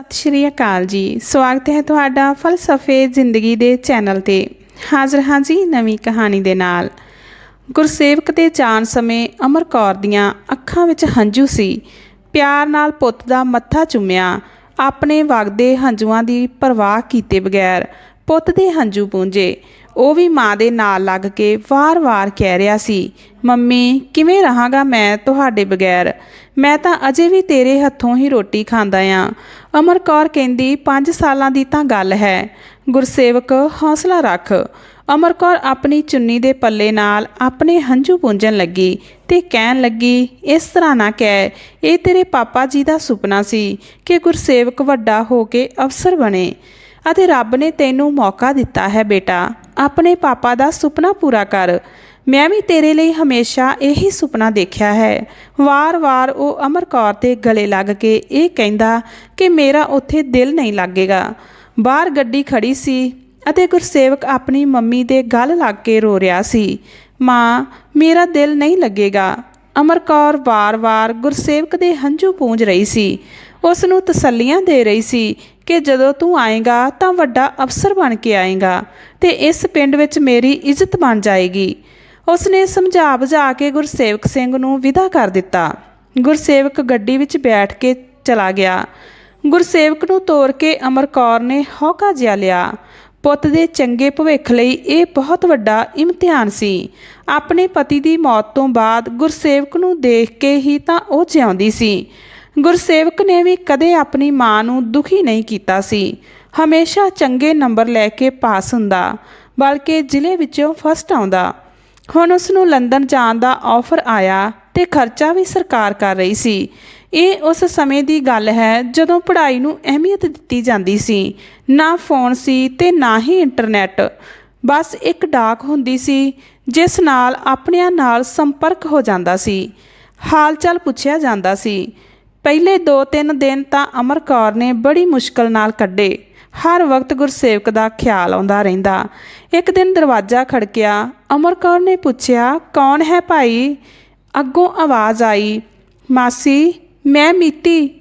ਸਤਿ ਸ਼੍ਰੀ ਅਕਾਲ ਜੀ। ਸਵਾਗਤ ਹੈ ਤੁਹਾਡਾ ਫਲਸਫੇ ਜ਼ਿੰਦਗੀ ਦੇ ਚੈਨਲ ਤੇ। ਹਾਜ਼ਰ ਹਾਂ ਜੀ ਨਵੀਂ ਕਹਾਣੀ ਦੇ ਨਾਲ। ਗੁਰਸੇਵਕ ਦੇ ਜਾਣ ਸਮੇਂ ਅਮਰ ਕੌਰ ਦੀਆਂ ਅੱਖਾਂ ਵਿੱਚ ਹੰਝੂ ਸੀ। ਪਿਆਰ ਨਾਲ ਪੁੱਤ ਦਾ ਮੱਥਾ ਚੁੰਮਿਆ। ਆਪਣੇ ਵਗਦੇ ਹੰਝੂਆਂ ਦੀ ਪਰਵਾਹ ਕੀਤੇ ਬਗੈਰ ਪੁੱਤ ਦੇ ਹੰਝੂ ਪੂੰਝੇ। ਉਹ ਵੀ ਮਾਂ ਦੇ ਨਾਲ ਲੱਗ ਕੇ ਵਾਰ-ਵਾਰ ਕਹਿ ਰਿਹਾ ਸੀ, ਮੰਮੀ, ਕਿਵੇਂ ਰਹਾਂਗਾ ਮੈਂ ਤੁਹਾਡੇ ਬਗੈਰ? ਮੈਂ ਤਾਂ ਅਜੇ ਵੀ ਤੇਰੇ ਹੱਥੋਂ ਹੀ ਰੋਟੀ ਖਾਂਦਾ ਆ। ਅਮਰ ਕੌਰ ਕਹਿੰਦੀ 5 ਸਾਲਾਂ ਦੀ ਤਾਂ ਗੱਲ ਹੈ। ਗੁਰਸੇਵਕ, ਹੌਸਲਾ ਰੱਖ। ਅਮਰ ਕੌਰ ਆਪਣੀ ਚੁੰਨੀ ਦੇ ਪੱਲੇ ਨਾਲ ਆਪਣੇ ਹੰਝੂ ਪੂੰਝਣ ਲੱਗੀ ਤੇ ਕਹਿਣ ਲੱਗੀ, ਇਸ ਤਰ੍ਹਾਂ ਨਾ ਕਹਿ, ਇਹ ਤੇਰੇ ਪਾਪਾ ਜੀ ਦਾ ਸੁਪਨਾ ਸੀ ਕਿ ਗੁਰਸੇਵਕ ਵੱਡਾ ਹੋ ਕੇ ਅਫਸਰ ਬਣੇ ਅਤੇ ਰੱਬ ਨੇ ਤੈਨੂੰ ਮੌਕਾ ਦਿੱਤਾ ਹੈ ਬੇਟਾ। ਆਪਣੇ ਪਾਪਾ ਦਾ ਸੁਪਨਾ ਪੂਰਾ ਕਰ। ਮੈਂ ਵੀ ਤੇਰੇ ਲਈ ਹਮੇਸ਼ਾ ਇਹੀ ਸੁਪਨਾ ਦੇਖਿਆ ਹੈ। ਵਾਰ-ਵਾਰ ਉਹ ਅਮਰ ਕੌਰ ਦੇ ਗਲੇ ਲੱਗ ਕੇ ਇਹ ਕਹਿੰਦਾ ਕਿ ਮੇਰਾ ਉੱਥੇ ਦਿਲ ਨਹੀਂ ਲੱਗੇਗਾ। ਬਾਹਰ ਗੱਡੀ ਖੜੀ ਸੀ ਅਤੇ ਗੁਰਸੇਵਕ ਆਪਣੀ ਮੰਮੀ ਦੇ ਗਲ ਲੱਗ ਕੇ ਰੋ ਰਿਹਾ ਸੀ। ਮਾਂ, ਮੇਰਾ ਦਿਲ ਨਹੀਂ ਲੱਗੇਗਾ। ਅਮਰ ਕੌਰ ਵਾਰ-ਵਾਰ ਗੁਰਸੇਵਕ ਦੇ ਹੰਝੂ ਪੂੰਝ ਰਹੀ ਸੀ। ਉਸ ਨੂੰ ਤਸੱਲੀਆਂ ਦੇ ਰਹੀ ਸੀ ਕਿ ਜਦੋਂ ਤੂੰ ਆਏਗਾ ਤਾਂ ਵੱਡਾ ਅਫਸਰ ਬਣ ਕੇ ਆਏਗਾ ਤੇ ਇਸ ਪਿੰਡ ਵਿੱਚ ਮੇਰੀ ਇੱਜ਼ਤ ਬਣ ਜਾਏਗੀ। ਉਸਨੇ ਸਮਝਾ ਬੁਝਾ ਕੇ ਗੁਰਸੇਵਕ ਸਿੰਘ ਨੂੰ ਵਿਦਾ ਕਰ ਦਿੱਤਾ। ਗੁਰਸੇਵਕ ਗੱਡੀ ਵਿੱਚ ਬੈਠ ਕੇ ਚਲਾ ਗਿਆ। ਗੁਰਸੇਵਕ ਨੂੰ ਤੋਰ ਕੇ ਅਮਰ ਕੌਰ ਨੇ ਹੌਕਾ ਜਿਆ ਲਿਆ। ਪੁੱਤ ਦੇ ਚੰਗੇ ਭਵਿੱਖ ਲਈ ਇਹ ਬਹੁਤ ਵੱਡਾ ਇਮਤਿਹਾਨ ਸੀ। ਆਪਣੇ ਪਤੀ ਦੀ ਮੌਤ ਤੋਂ ਬਾਅਦ ਗੁਰਸੇਵਕ ਨੂੰ ਦੇਖ ਕੇ ਹੀ ਤਾਂ ਉਹ ਜਿਉਂਦੀ ਸੀ। ਗੁਰਸੇਵਕ ਨੇ ਵੀ ਕਦੇ ਆਪਣੀ ਮਾਂ ਨੂੰ ਦੁਖੀ ਨਹੀਂ ਕੀਤਾ ਸੀ। ਹਮੇਸ਼ਾ ਚੰਗੇ ਨੰਬਰ ਲੈ ਕੇ ਪਾਸ ਹੁੰਦਾ, ਬਲਕਿ ਜ਼ਿਲ੍ਹੇ ਵਿੱਚੋਂ ਫਸਟ ਆਉਂਦਾ। ਹੁਣ ਉਸ ਨੂੰ ਲੰਡਨ ਜਾਣ ਦਾ ਆਫਰ ਆਇਆ ਤੇ ਖਰਚਾ ਵੀ ਸਰਕਾਰ ਕਰ ਰਹੀ ਸੀ। ਇਹ ਉਸ ਸਮੇਂ ਦੀ ਗੱਲ ਹੈ ਜਦੋਂ ਪੜ੍ਹਾਈ ਨੂੰ ਅਹਿਮੀਅਤ ਦਿੱਤੀ ਜਾਂਦੀ ਸੀ। ਨਾ ਫੋਨ ਸੀ ਤੇ ਨਾ ਹੀ ਇੰਟਰਨੈਟ। ਬਸ ਇੱਕ ਡਾਕ ਹੁੰਦੀ ਸੀ, ਜਿਸ ਨਾਲ ਆਪਣਿਆਂ ਨਾਲ ਸੰਪਰਕ ਹੋ ਜਾਂਦਾ ਸੀ। ਹਾਲ ਚਾਲ ਪੁੱਛਿਆ ਜਾਂਦਾ ਸੀ। ਪਹਿਲੇ 2-3 ਦਿਨ ਤਾਂ ਅਮਰ ਕੌਰ ਨੇ ਬੜੀ ਮੁਸ਼ਕਲ ਨਾਲ ਕੱਢੇ। ਹਰ ਵਕਤ ਗੁਰਸੇਵਕ ਦਾ ਖਿਆਲ ਆਉਂਦਾ ਰਹਿੰਦਾ। ਇੱਕ ਦਿਨ ਦਰਵਾਜ਼ਾ ਖੜਕਿਆ। ਅਮਰ ਕੌਰ ਨੇ ਪੁੱਛਿਆ, ਕੌਣ ਹੈ ਭਾਈ? ਅੱਗੋਂ ਆਵਾਜ਼ ਆਈ, ਮਾਸੀ, ਮੈਂ ਮੀਤੀ।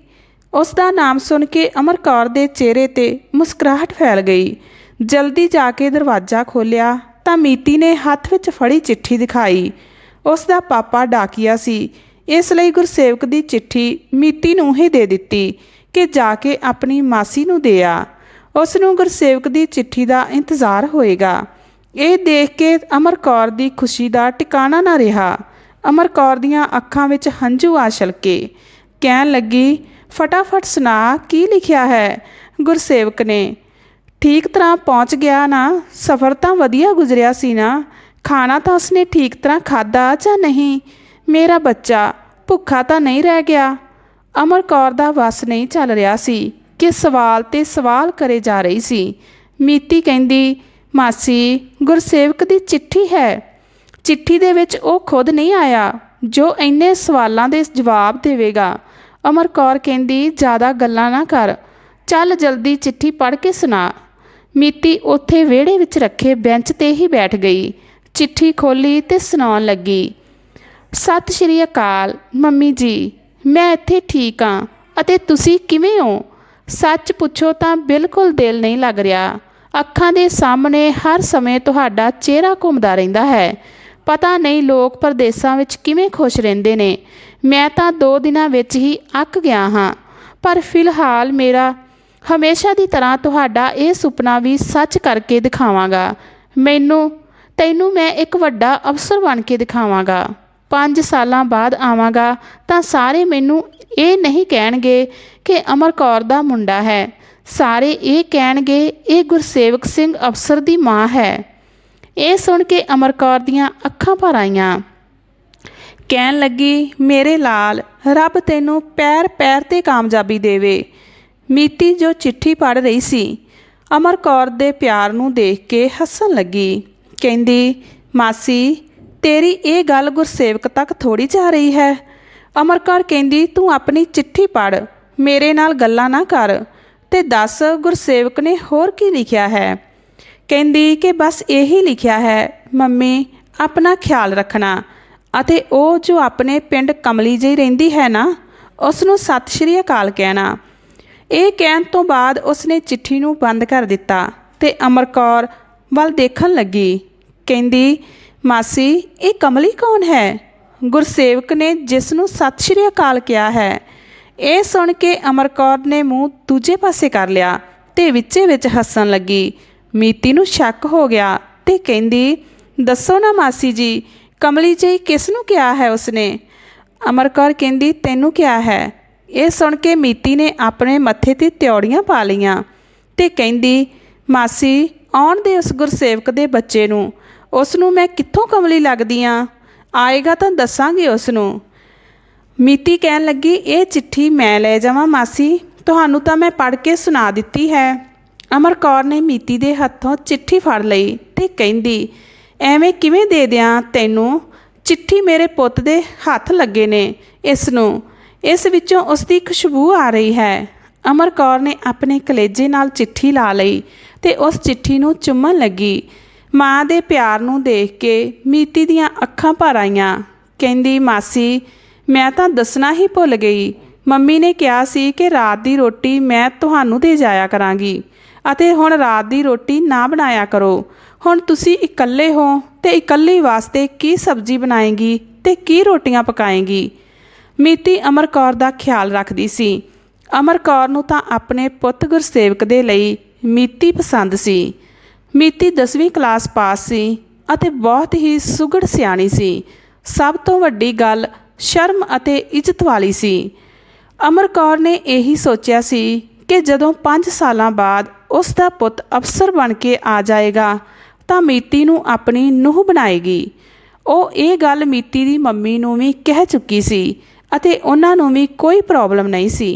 ਉਸ ਦਾ ਨਾਮ ਸੁਣ ਕੇ ਅਮਰ ਕੌਰ ਦੇ ਚਿਹਰੇ ਤੇ ਮੁਸਕਰਾਹਟ ਫੈਲ ਗਈ। ਜਲਦੀ ਜਾ ਕੇ ਦਰਵਾਜ਼ਾ ਖੋਲ੍ਹਿਆ ਤਾਂ ਮੀਤੀ ਨੇ ਹੱਥ ਵਿੱਚ ਫੜੀ ਚਿੱਠੀ ਦਿਖਾਈ। ਉਸ ਦਾ ਪਾਪਾ ਡਾਕੀਆ ਸੀ। ਇਸ ਲਈ ਗੁਰਸੇਵਕ ਦੀ ਚਿੱਠੀ ਮੀਤੀ ਨੂੰ ਹੀ ਦੇ ਦਿੱਤੀ ਕਿ ਜਾ ਕੇ ਆਪਣੀ ਮਾਸੀ ਨੂੰ ਦੇ ਆ। ਉਸ ਨੂੰ ਗੁਰਸੇਵਕ ਦੀ ਚਿੱਠੀ ਦਾ ਇੰਤਜ਼ਾਰ ਹੋਏਗਾ। ਇਹ ਦੇਖ ਕੇ ਅਮਰ ਕੌਰ ਦੀ ਖੁਸ਼ੀ ਦਾ ਟਿਕਾਣਾ ਨਾ ਰਿਹਾ। ਅਮਰ ਕੌਰ ਦੀਆਂ ਅੱਖਾਂ ਵਿੱਚ ਹੰਝੂ ਆ ਛਲਕੇ। ਕਹਿਣ ਲੱਗੀ, ਫਟਾਫਟ ਸੁਣਾ, ਕੀ ਲਿਖਿਆ ਹੈ? ਗੁਰਸੇਵਕ ਨੇ। ਠੀਕ ਤਰ੍ਹਾਂ ਪਹੁੰਚ ਗਿਆ ਨਾ, ਸਫ਼ਰ ਤਾਂ ਵਧੀਆ ਗੁਜ਼ਰਿਆ ਸੀ ਨਾ। ਖਾਣਾ ਤਾਂ ਉਸਨੇ ਠੀਕ ਤਰ੍ਹਾਂ ਖਾਦਾ ਜਾਂ ਨਹੀਂ? ਮੇਰਾ ਬੱਚਾ, ਭੁੱਖਾ ਤਾਂ ਨਹੀਂ ਰਹਿ ਗਿਆ। ਅਮਰ ਕੌਰ ਦਾ ਵਸ ਨਹੀਂ ਚੱਲ ਰਿਹਾ ਸੀ ਕਿ ਸਵਾਲ ਤੇ ਸਵਾਲ ਕਰੇ ਜਾ ਰਹੀ ਸੀ। ਮੀਤੀ ਕਹਿੰਦੀ, ਮਾਸੀ, ਗੁਰਸੇਵਕ ਦੀ ਚਿੱਠੀ ਹੈ। ਚਿੱਠੀ ਦੇ ਵਿੱਚ ਉਹ ਖੁਦ ਨਹੀਂ ਆਇਆ, ਜੋ ਇੰਨੇ ਸਵਾਲਾਂ ਦੇ ਜਵਾਬ ਦੇਵੇਗਾ। ਅਮਰ ਕੌਰ ਕਹਿੰਦੀ, ਜ਼ਿਆਦਾ ਗੱਲਾਂ ਨਾ ਕਰ। ਚੱਲ ਜਲਦੀ ਚਿੱਠੀ ਪੜ੍ਹ ਕੇ ਸੁਣਾ। ਮੀਤੀ ਉੱਥੇ ਵਿਹੜੇ ਵਿੱਚ ਰੱਖੇ ਬੈਂਚ ਤੇ ਹੀ ਬੈਠ ਗਈ। ਚਿੱਠੀ ਖੋਲੀ ਤੇ ਸੁਣਾਉਣ ਲੱਗੀ ਸਤਿ ਸ਼੍ਰੀ ਅਕਾਲ, ਮੰਮੀ ਜੀ। ਮੈਂ ਇੱਥੇ ਠੀਕ ਹਾਂ, ਅਤੇ ਤੁਸੀਂ ਕਿਵੇਂ ਹੋ? ਸੱਚ ਪੁੱਛੋ ਤਾਂ ਬਿਲਕੁਲ ਦਿਲ ਨਹੀਂ ਲੱਗ ਰਿਹਾ। ਅੱਖਾਂ ਦੇ ਸਾਹਮਣੇ ਹਰ ਸਮੇਂ ਤੁਹਾਡਾ ਚਿਹਰਾ ਘੁੰਮਦਾ ਰਹਿੰਦਾ ਹੈ। ਪਤਾ ਨਹੀਂ ਲੋਕ ਪਰਦੇਸਾਂ ਵਿੱਚ ਕਿਵੇਂ ਖੁਸ਼ ਰਹਿੰਦੇ ਨੇ। ਮੈਂ ਤਾਂ ਦੋ ਦਿਨਾਂ ਵਿੱਚ ਹੀ ਅੱਕ ਗਿਆ ਹਾਂ। ਪਰ ਫਿਲਹਾਲ ਮੇਰਾ ਹਮੇਸ਼ਾ ਦੀ ਤਰ੍ਹਾਂ ਤੁਹਾਡਾ ਇਹ ਸੁਪਨਾ ਵੀ ਸੱਚ ਕਰਕੇ ਦਿਖਾਵਾਂਗਾ। ਮੈਨੂੰ, ਤੈਨੂੰ ਮੈਂ ਇੱਕ ਵੱਡਾ ਅਫਸਰ ਬਣ ਕੇ ਦਿਖਾਵਾਂਗਾ। 5 ਸਾਲਾਂ ਬਾਅਦ ਆਵਾਂਗਾ, ਤਾਂ ਸਾਰੇ ਮੈਨੂੰ ਇਹ ਨਹੀਂ ਕਹਿਣਗੇ ਕਿ ਅਮਰ ਕੌਰ ਦਾ ਮੁੰਡਾ ਹੈ। ਸਾਰੇ ਇਹ ਕਹਿਣਗੇ, ਇਹ ਗੁਰਸੇਵਕ ਸਿੰਘ ਅਫਸਰ ਦੀ ਮਾਂ ਹੈ। ਇਹ ਸੁਣ ਕੇ ਅਮਰ ਕੌਰ ਦੀਆਂ ਅੱਖਾਂ ਭਰ ਆਈਆਂ। ਕਹਿਣ ਲੱਗੀ, ਮੇਰੇ ਲਾਲ, ਰੱਬ ਤੈਨੂੰ ਪੈਰ ਪੈਰ ਤੇ ਕਾਮਯਾਬੀ ਦੇਵੇ। ਮੀਤੀ ਜੋ ਚਿੱਠੀ ਪੜ੍ਹ ਰਹੀ ਸੀ, ਅਮਰ ਕੌਰ ਦੇ ਪਿਆਰ ਨੂੰ ਦੇਖ ਕੇ ਹੱਸਣ ਲੱਗੀ। ਕਹਿੰਦੀ, ਮਾਸੀ ਤੇਰੀ ਇਹ ਗੱਲ ਗੁਰਸੇਵਕ ਤੱਕ ਥੋੜੀ ਜਾ ਰਹੀ ਹੈ। ਅਮਰ ਕੌਰ ਕਹਿੰਦੀ, ਤੂੰ ਆਪਣੀ ਚਿੱਠੀ ਪੜ੍ਹ, ਮੇਰੇ ਨਾਲ ਗੱਲਾਂ ਨਾ ਕਰ ਤੇ ਦੱਸ ਗੁਰਸੇਵਕ ਨੇ ਹੋਰ ਕੀ ਲਿਖਿਆ ਹੈ? ਕਹਿੰਦੀ ਕਿ ਬਸ ਇਹੀ ਲਿਖਿਆ ਹੈ, ਮੰਮੀ, ਆਪਣਾ ਖਿਆਲ ਰੱਖਣਾ ਅਤੇ ਉਹ ਜੋ ਆਪਣੇ ਪਿੰਡ ਕਮਲੀ ਜਿਹੀ ਰਹਿੰਦੀ ਹੈ ਨਾ ਉਸ ਨੂੰ ਸਤਿ ਸ਼੍ਰੀ ਅਕਾਲ ਕਹਿਣਾ। ਇਹ ਕਹਿਣ ਤੋਂ ਬਾਅਦ ਉਸਨੇ ਚਿੱਠੀ ਨੂੰ ਬੰਦ ਕਰ ਦਿੱਤਾ ਤੇ ਅਮਰ ਕੌਰ ਵੱਲ ਦੇਖਣ ਲੱਗੀ। ਕਹਿੰਦੀ ਮਾਸੀ, ਇਹ ਕਮਲੀ ਕੌਣ ਹੈ? ਗੁਰਸੇਵਕ ਨੇ ਜਿਸ ਨੂੰ ਸਤਿ ਸ਼੍ਰੀ ਅਕਾਲ ਕਿਹਾ ਹੈ, ਇਹ ਸੁਣ ਕੇ ਅਮਰ ਕੌਰ ਨੇ ਮੂੰਹ ਦੂਜੇ ਪਾਸੇ ਕਰ ਲਿਆ ਤੇ ਵਿੱਚੇ ਵਿੱਚ ਹੱਸਣ ਲੱਗੀ। ਮੀਤੀ ਨੂੰ ਸ਼ੱਕ ਹੋ ਗਿਆ ਤੇ ਕਹਿੰਦੀ, ਦੱਸੋ ਨਾ ਮਾਸੀ ਜੀ, ਕਮਲੀ ਜੀ ਕਿਸ ਨੂੰ ਕਿਹਾ ਹੈ ਉਸਨੇ? ਅਮਰ ਕੌਰ ਕਹਿੰਦੀ, ਤੈਨੂੰ ਕਿਹਾ ਹੈ। ਇਹ ਸੁਣ ਕੇ ਮੀਤੀ ਨੇ ਆਪਣੇ ਮੱਥੇ ਤੇ ਤਿਉੜੀਆਂ ਪਾ ਲਈਆਂ ਤੇ ਕਹਿੰਦੀ, ਮਾਸੀ, ਆਉਣ ਦੇ ਉਸ ਗੁਰਸੇਵਕ ਦੇ ਬੱਚੇ ਨੂੰ। ਉਸ ਨੂੰ ਮੈਂ ਕਿੱਥੋਂ ਕਮਲੀ ਲੱਗਦੀ ਆ? ਆਏਗਾ ਤਾਂ ਦੱਸਾਂਗੀ ਉਸ ਨੂੰ ਮੀਤੀ ਕਹਿਣ ਲੱਗੀ, ਇਹ ਚਿੱਠੀ ਮੈਂ ਲੈ ਜਾਵਾਂ, ਮਾਸੀ। ਤੁਹਾਨੂੰ ਤਾਂ ਮੈਂ ਪੜ੍ਹ ਕੇ ਸੁਣਾ ਦਿੱਤੀ ਹੈ। ਅਮਰ ਕੌਰ ਨੇ ਮੀਤੀ ਦੇ ਹੱਥੋਂ ਚਿੱਠੀ ਫੜ ਲਈ ਤੇ ਕਹਿੰਦੀ, ਐਵੇਂ ਕਿਵੇਂ ਦੇ ਦਿਆਂ ਤੈਨੂੰ? ਚਿੱਠੀ ਮੇਰੇ ਪੁੱਤ ਦੇ ਹੱਥ ਲੱਗੇ ਨੇ ਇਸ ਨੂੰ ਇਸ ਵਿੱਚੋਂ ਉਸ ਦੀ ਖੁਸ਼ਬੂ ਆ ਰਹੀ ਹੈ। ਅਮਰ ਕੌਰ ਨੇ ਆਪਣੇ ਕਲੇਜੇ ਨਾਲ ਚਿੱਠੀ ਲਾ ਲਈ ਤੇ ਉਸ ਚਿੱਠੀ ਨੂੰ ਚੁੰਮਣ ਲੱਗੀ। ਮਾਂ ਦੇ ਪਿਆਰ ਨੂੰ ਦੇਖ ਕੇ ਮੀਤੀ ਦੀਆਂ ਅੱਖਾਂ ਭਰ ਆਈਆਂ। ਕਹਿੰਦੀ, ਮਾਸੀ, ਮੈਂ ਤਾਂ ਦੱਸਣਾ ਹੀ ਭੁੱਲ ਗਈ। ਮੰਮੀ ਨੇ ਕਿਹਾ ਸੀ ਕਿ ਰਾਤ ਦੀ ਰੋਟੀ ਮੈਂ ਤੁਹਾਨੂੰ ਦੇ ਜਾਇਆ ਕਰਾਂਗੀ ਅਤੇ ਹੁਣ ਰਾਤ ਦੀ ਰੋਟੀ ਨਾ ਬਣਾਇਆ ਕਰੋ। ਹੁਣ ਤੁਸੀਂ ਇਕੱਲੇ ਹੋ ਤੇ ਇਕੱਲੇ ਵਾਸਤੇ ਕੀ ਸਬਜ਼ੀ ਬਣਾਏਗੀ ਤੇ ਕੀ ਰੋਟੀਆਂ ਪਕਾਏਗੀ? ਮੀਤੀ ਅਮਰ ਕੌਰ ਦਾ ਖਿਆਲ ਰੱਖਦੀ ਸੀ। ਅਮਰ ਕੌਰ ਨੂੰ ਤਾਂ ਆਪਣੇ ਪੁੱਤ ਗੁਰਸੇਵਕ ਦੇ ਲਈ ਮੀਤੀ ਪਸੰਦ ਸੀ। ਮੀਤੀ 10ਵੀਂ ਕਲਾਸ ਪਾਸ ਸੀ ਅਤੇ ਬਹੁਤ ਹੀ ਸੁਗੜ ਸਿਆਣੀ ਸੀ। ਸਭ ਤੋਂ ਵੱਡੀ ਗੱਲ ਸ਼ਰਮ ਅਤੇ ਇੱਜ਼ਤ ਵਾਲੀ ਸੀ। ਅਮਰ ਕੌਰ ਨੇ ਇਹੀ ਸੋਚਿਆ ਸੀ ਕਿ ਜਦੋਂ 5 ਸਾਲਾਂ ਬਾਅਦ ਉਸ ਦਾ ਪੁੱਤ ਅਫਸਰ ਬਣ ਕੇ ਆ ਜਾਏਗਾ, ਤਾਂ ਮੀਤੀ ਨੂੰ ਆਪਣੀ ਨੂੰਹ ਬਣਾਏਗੀ। ਉਹ ਇਹ ਗੱਲ ਮੀਤੀ ਦੀ ਮੰਮੀ ਨੂੰ ਵੀ ਕਹਿ ਚੁੱਕੀ ਸੀ ਅਤੇ ਉਹਨਾਂ ਨੂੰ ਵੀ ਕੋਈ ਪ੍ਰੋਬਲਮ ਨਹੀਂ ਸੀ।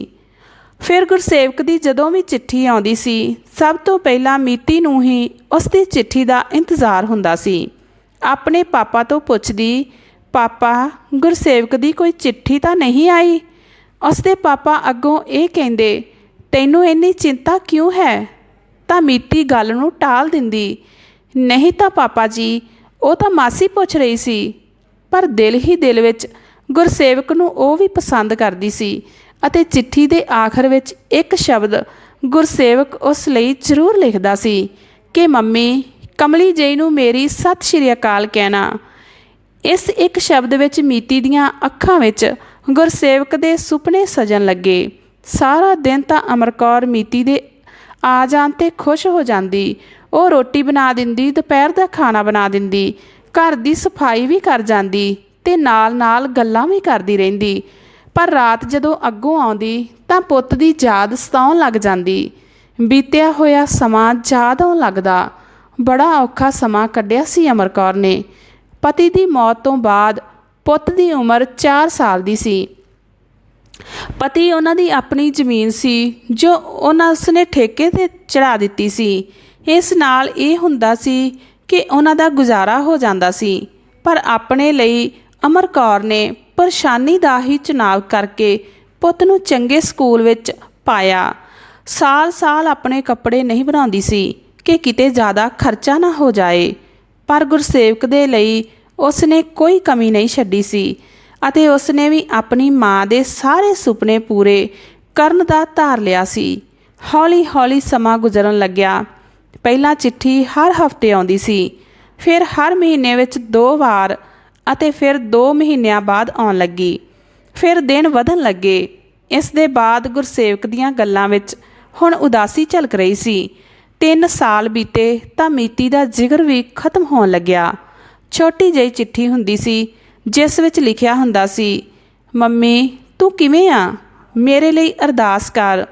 ਫਿਰ ਗੁਰਸੇਵਕ ਦੀ ਜਦੋਂ ਵੀ ਚਿੱਠੀ ਆਉਂਦੀ ਸੀ, ਸਭ ਤੋਂ ਪਹਿਲਾਂ ਮੀਤੀ ਨੂੰ ਹੀ ਉਸ ਦੀ ਚਿੱਠੀ ਦਾ ਇੰਤਜ਼ਾਰ ਹੁੰਦਾ ਸੀ। ਆਪਣੇ ਪਾਪਾ ਤੋਂ ਪੁੱਛਦੀ, ਪਾਪਾ, ਗੁਰਸੇਵਕ ਦੀ ਕੋਈ ਚਿੱਠੀ ਤਾਂ ਨਹੀਂ ਆਈ? ਉਸ ਦੇ ਪਾਪਾ ਅੱਗੋਂ ਇਹ ਕਹਿੰਦੇ, ਤੈਨੂੰ ਇੰਨੀ ਚਿੰਤਾ ਕਿਉਂ ਹੈ? ਤਾਂ ਮੀਤੀ ਗੱਲ ਨੂੰ ਟਾਲ ਦਿੰਦੀ, ਨਹੀਂ ਤਾਂ ਪਾਪਾ ਜੀ, ਉਹ ਤਾਂ ਮਾਸੀ ਪੁੱਛ ਰਹੀ ਸੀ। ਪਰ ਦਿਲ ਹੀ ਦਿਲ ਵਿੱਚ ਗੁਰਸੇਵਕ ਨੂੰ ਉਹ ਵੀ ਪਸੰਦ ਕਰਦੀ ਸੀ ਅਤੇ ਚਿੱਠੀ ਦੇ ਆਖਰ ਵਿੱਚ ਇੱਕ ਸ਼ਬਦ ਗੁਰਸੇਵਕ ਉਸ ਲਈ ਜ਼ਰੂਰ ਲਿਖਦਾ ਸੀ ਕਿ, ਮੰਮੀ, ਕਮਲੀ ਜੀ ਨੂੰ ਮੇਰੀ ਸਤਿ ਸ਼੍ਰੀ ਅਕਾਲ ਕਹਿਣਾ। ਇਸ ਇੱਕ ਸ਼ਬਦ ਵਿੱਚ ਮੀਤੀ ਦੀਆਂ ਅੱਖਾਂ ਵਿੱਚ ਗੁਰਸੇਵਕ ਦੇ ਸੁਪਨੇ ਸਜਣ ਲੱਗੇ। ਸਾਰਾ ਦਿਨ ਤਾਂ ਅਮਰਕੌਰ ਮੀਤੀ ਦੇ ਆ ਜਾਣ ਤੇ ਖੁਸ਼ ਹੋ ਜਾਂਦੀ। ਉਹ ਰੋਟੀ ਬਣਾ ਦਿੰਦੀ, ਦੁਪਹਿਰ ਦਾ ਖਾਣਾ ਬਣਾ ਦਿੰਦੀ, ਘਰ ਦੀ ਸਫ਼ਾਈ ਵੀ ਕਰ ਜਾਂਦੀ ਤੇ ਨਾਲ-ਨਾਲ ਗੱਲਾਂ ਵੀ ਕਰਦੀ ਰਹਿੰਦੀ। ਪਰ ਰਾਤ ਜਦੋਂ ਅੱਗੋਂ ਆਉਂਦੀ ਤਾਂ ਪੁੱਤ ਦੀ ਯਾਦ ਸਤਾਉਣ ਲੱਗ ਜਾਂਦੀ। ਬੀਤਿਆ ਹੋਇਆ ਸਮਾਂ ਯਾਦ ਆਉਣ ਲੱਗਦਾ। ਬੜਾ ਔਖਾ ਸਮਾਂ ਕੱਢਿਆ ਸੀ ਅਮਰਕੌਰ ਨੇ। ਪਤੀ ਦੀ ਮੌਤ ਤੋਂ ਬਾਅਦ ਪੁੱਤ ਦੀ ਉਮਰ 4 ਸਾਲ ਦੀ ਸੀ। ਪਤੀ ਉਹਨਾਂ ਦੀ ਆਪਣੀ ਜ਼ਮੀਨ ਸੀ, ਜੋ ਉਹਨਾਂ ਉਸਨੇ ਠੇਕੇ ਤੇ ਚੜਾ ਦਿੱਤੀ ਸੀ। ਇਸ ਨਾਲ ਇਹ ਹੁੰਦਾ ਸੀ ਕਿ ਉਹਨਾਂ ਦਾ ਗੁਜ਼ਾਰਾ ਹੋ ਜਾਂਦਾ ਸੀ, ਪਰ ਆਪਣੇ ਲਈ ਅਮਰ ਕੌਰ ਨੇ ਪਰੇਸ਼ਾਨੀ ਦਾ ਹੀ ਚੁਣਾਵ ਕਰਕੇ ਪੁੱਤ ਨੂੰ ਚੰਗੇ ਸਕੂਲ ਵਿੱਚ ਪਾਇਆ। ਸਾਲ-ਸਾਲ ਆਪਣੇ ਕੱਪੜੇ ਨਹੀਂ ਬਣਾਉਂਦੀ ਸੀ ਕਿ ਕਿਤੇ ਜ਼ਿਆਦਾ ਖਰਚਾ ਨਾ ਹੋ ਜਾਏ, ਪਰ ਗੁਰਸੇਵਕ ਦੇ ਲਈ ਉਸਨੇ ਕੋਈ ਕਮੀ ਨਹੀਂ ਛੱਡੀ ਸੀ ਅਤੇ ਉਸਨੇ ਵੀ ਆਪਣੀ ਮਾਂ ਦੇ ਸਾਰੇ ਸੁਪਨੇ ਪੂਰੇ ਕਰਨ ਦਾ ਧਾਰ ਲਿਆ ਸੀ। ਹੌਲੀ-ਹੌਲੀ ਸਮਾਂ ਗੁਜ਼ਰਨ ਲੱਗਿਆ। ਪਹਿਲਾਂ ਚਿੱਠੀ ਹਰ ਹਫ਼ਤੇ ਆਉਂਦੀ ਸੀ, ਫਿਰ ਹਰ ਮਹੀਨੇ ਵਿੱਚ ਦੋ ਵਾਰ ਅਤੇ ਫਿਰ 2 ਮਹੀਨਿਆਂ ਬਾਅਦ ਆਉਣ ਲੱਗੀ। ਫਿਰ ਦਿਨ ਵਧਣ ਲੱਗੇ। ਇਸ ਦੇ ਬਾਅਦ ਗੁਰਸੇਵਕ ਦੀਆਂ ਗੱਲਾਂ ਵਿੱਚ ਹੁਣ ਉਦਾਸੀ ਝਲਕ ਰਹੀ ਸੀ। 3 ਸਾਲ ਬੀਤੇ ਤਾਂ ਮੀਤੀ ਦਾ ਜਿਗਰ ਵੀ ਖਤਮ ਹੋਣ ਲੱਗਿਆ। ਛੋਟੀ ਜਿਹੀ ਚਿੱਠੀ ਹੁੰਦੀ ਸੀ, ਜਿਸ ਵਿੱਚ ਲਿਖਿਆ ਹੁੰਦਾ ਸੀ, ਮੰਮੀ, ਤੂੰ ਕਿਵੇਂ ਆ? ਮੇਰੇ ਲਈ ਅਰਦਾਸ ਕਰ।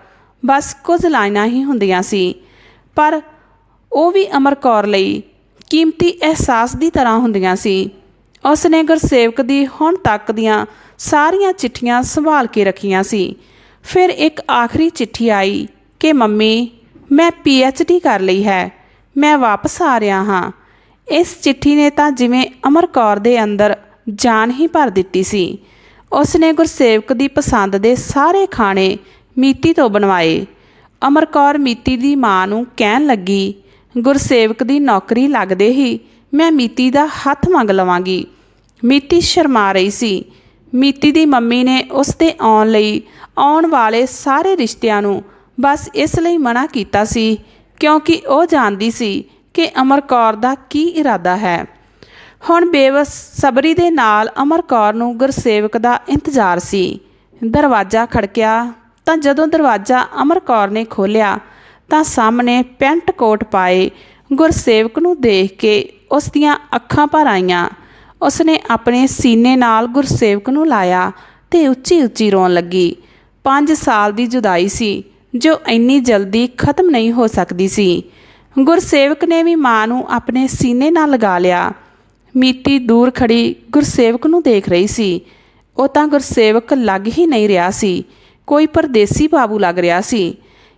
ਬਸ ਕੁਝ ਲਾਈਨਾਂ ਹੀ ਹੁੰਦੀਆਂ ਸੀ। ਪਰ ਉਹ ਵੀ ਅਮਰ ਕੌਰ ਲਈ ਕੀਮਤੀ ਅਹਿਸਾਸ ਦੀ ਤਰ੍ਹਾਂ ਹੁੰਦੀਆਂ ਸੀ। ਉਸ ਨੇ ਗੁਰਸੇਵਕ ਦੀ ਹੁਣ ਤੱਕ ਦੀਆਂ ਸਾਰੀਆਂ ਚਿੱਠੀਆਂ ਸੰਭਾਲ ਕੇ ਰੱਖੀਆਂ ਸੀ, ਫਿਰ ਇੱਕ ਆਖਰੀ ਚਿੱਠੀ ਆਈ ਕਿ, ਮੰਮੀ, ਮੈਂ ਡੀ ਕਰ ਲਈ ਹੈ, ਮੈਂ ਵਾਪਸ ਆ ਰਿਹਾ ਹਾਂ। ਇਸ ਚਿੱਠੀ ਨੇ ਤਾਂ ਜਿਵੇਂ ਅਮਰ ਕੌਰ ਦੇ ਅੰਦਰ ਜਾਨ ਹੀ ਭਰ ਦਿੱਤੀ ਸੀ। ਉਸ ਨੇ ਗੁਰਸੇਵਕ ਦੀ ਪਸੰਦ ਦੇ ਸਾਰੇ ਖਾਣੇ ਮੀਤੀ ਤੋਂ ਬਣਵਾਏ। ਅਮਰ ਕੌਰ ਮੀਤੀ ਦੀ ਮਾਂ ਨੂੰ ਕਹਿਣ ਲੱਗੀ, ਗੁਰਸੇਵਕ ਦੀ ਨੌਕਰੀ ਲੱਗਦੇ ਹੀ ਮੈਂ ਮੀਤੀ ਦਾ ਹੱਥ ਮੰਗ ਲਵਾਂਗੀ। ਮੀਤੀ ਸ਼ਰਮਾ ਰਹੀ ਸੀ। ਮੀਤੀ ਦੀ ਮੰਮੀ ਨੇ ਉਸ ਦੇ ਆਉਣ ਲਈ ਆਉਣ ਵਾਲੇ ਸਾਰੇ ਰਿਸ਼ਤਿਆਂ ਨੂੰ ਬਸ ਇਸ ਲਈ ਮਨਾ ਕੀਤਾ ਸੀ, ਕਿਉਂਕਿ ਉਹ ਜਾਣਦੀ ਸੀ ਕਿ ਅਮਰ ਕੌਰ ਦਾ ਕੀ ਇਰਾਦਾ ਹੈ। ਹੁਣ ਬੇਵਸ ਸਬਰੀ ਦੇ ਨਾਲ ਅਮਰ ਕੌਰ ਨੂੰ ਗੁਰਸੇਵਕ ਦਾ ਇੰਤਜ਼ਾਰ ਸੀ। ਦਰਵਾਜ਼ਾ ਖੜਕਿਆ ਤਾਂ ਜਦੋਂ ਦਰਵਾਜ਼ਾ ਅਮਰ ਕੌਰ ਨੇ ਖੋਲ੍ਹਿਆ ਤਾਂ ਸਾਹਮਣੇ ਪੈਂਟ ਕੋਟ ਪਾਏ ਗੁਰਸੇਵਕ ਨੂੰ ਦੇਖ ਕੇ ਉਸ ਦੀਆਂ ਅੱਖਾਂ ਭਰ ਆਈਆਂ। ਉਸਨੇ ਆਪਣੇ ਸੀਨੇ ਨਾਲ ਗੁਰਸੇਵਕ ਨੂੰ ਲਾਇਆ ਤੇ ਉੱਚੀ ਉੱਚੀ ਰੋਣ ਲੱਗੀ। 5 ਸਾਲ ਦੀ ਜੁਦਾਈ ਸੀ, ਜੋ ਇੰਨੀ ਜਲਦੀ ਖਤਮ ਨਹੀਂ ਹੋ ਸਕਦੀ ਸੀ। ਗੁਰਸੇਵਕ ਨੇ ਵੀ ਮਾਂ ਨੂੰ ਆਪਣੇ ਸੀਨੇ ਨਾਲ ਲਗਾ ਲਿਆ। ਮੀਤੀ ਦੂਰ ਖੜੀ ਗੁਰਸੇਵਕ ਨੂੰ ਦੇਖ ਰਹੀ ਸੀ। ਉਹ ਤਾਂ ਗੁਰਸੇਵਕ ਲੱਗ ਹੀ ਨਹੀਂ ਰਿਹਾ ਸੀ, ਕੋਈ ਪਰਦੇਸੀ ਬਾਬੂ ਲੱਗ ਰਿਹਾ ਸੀ।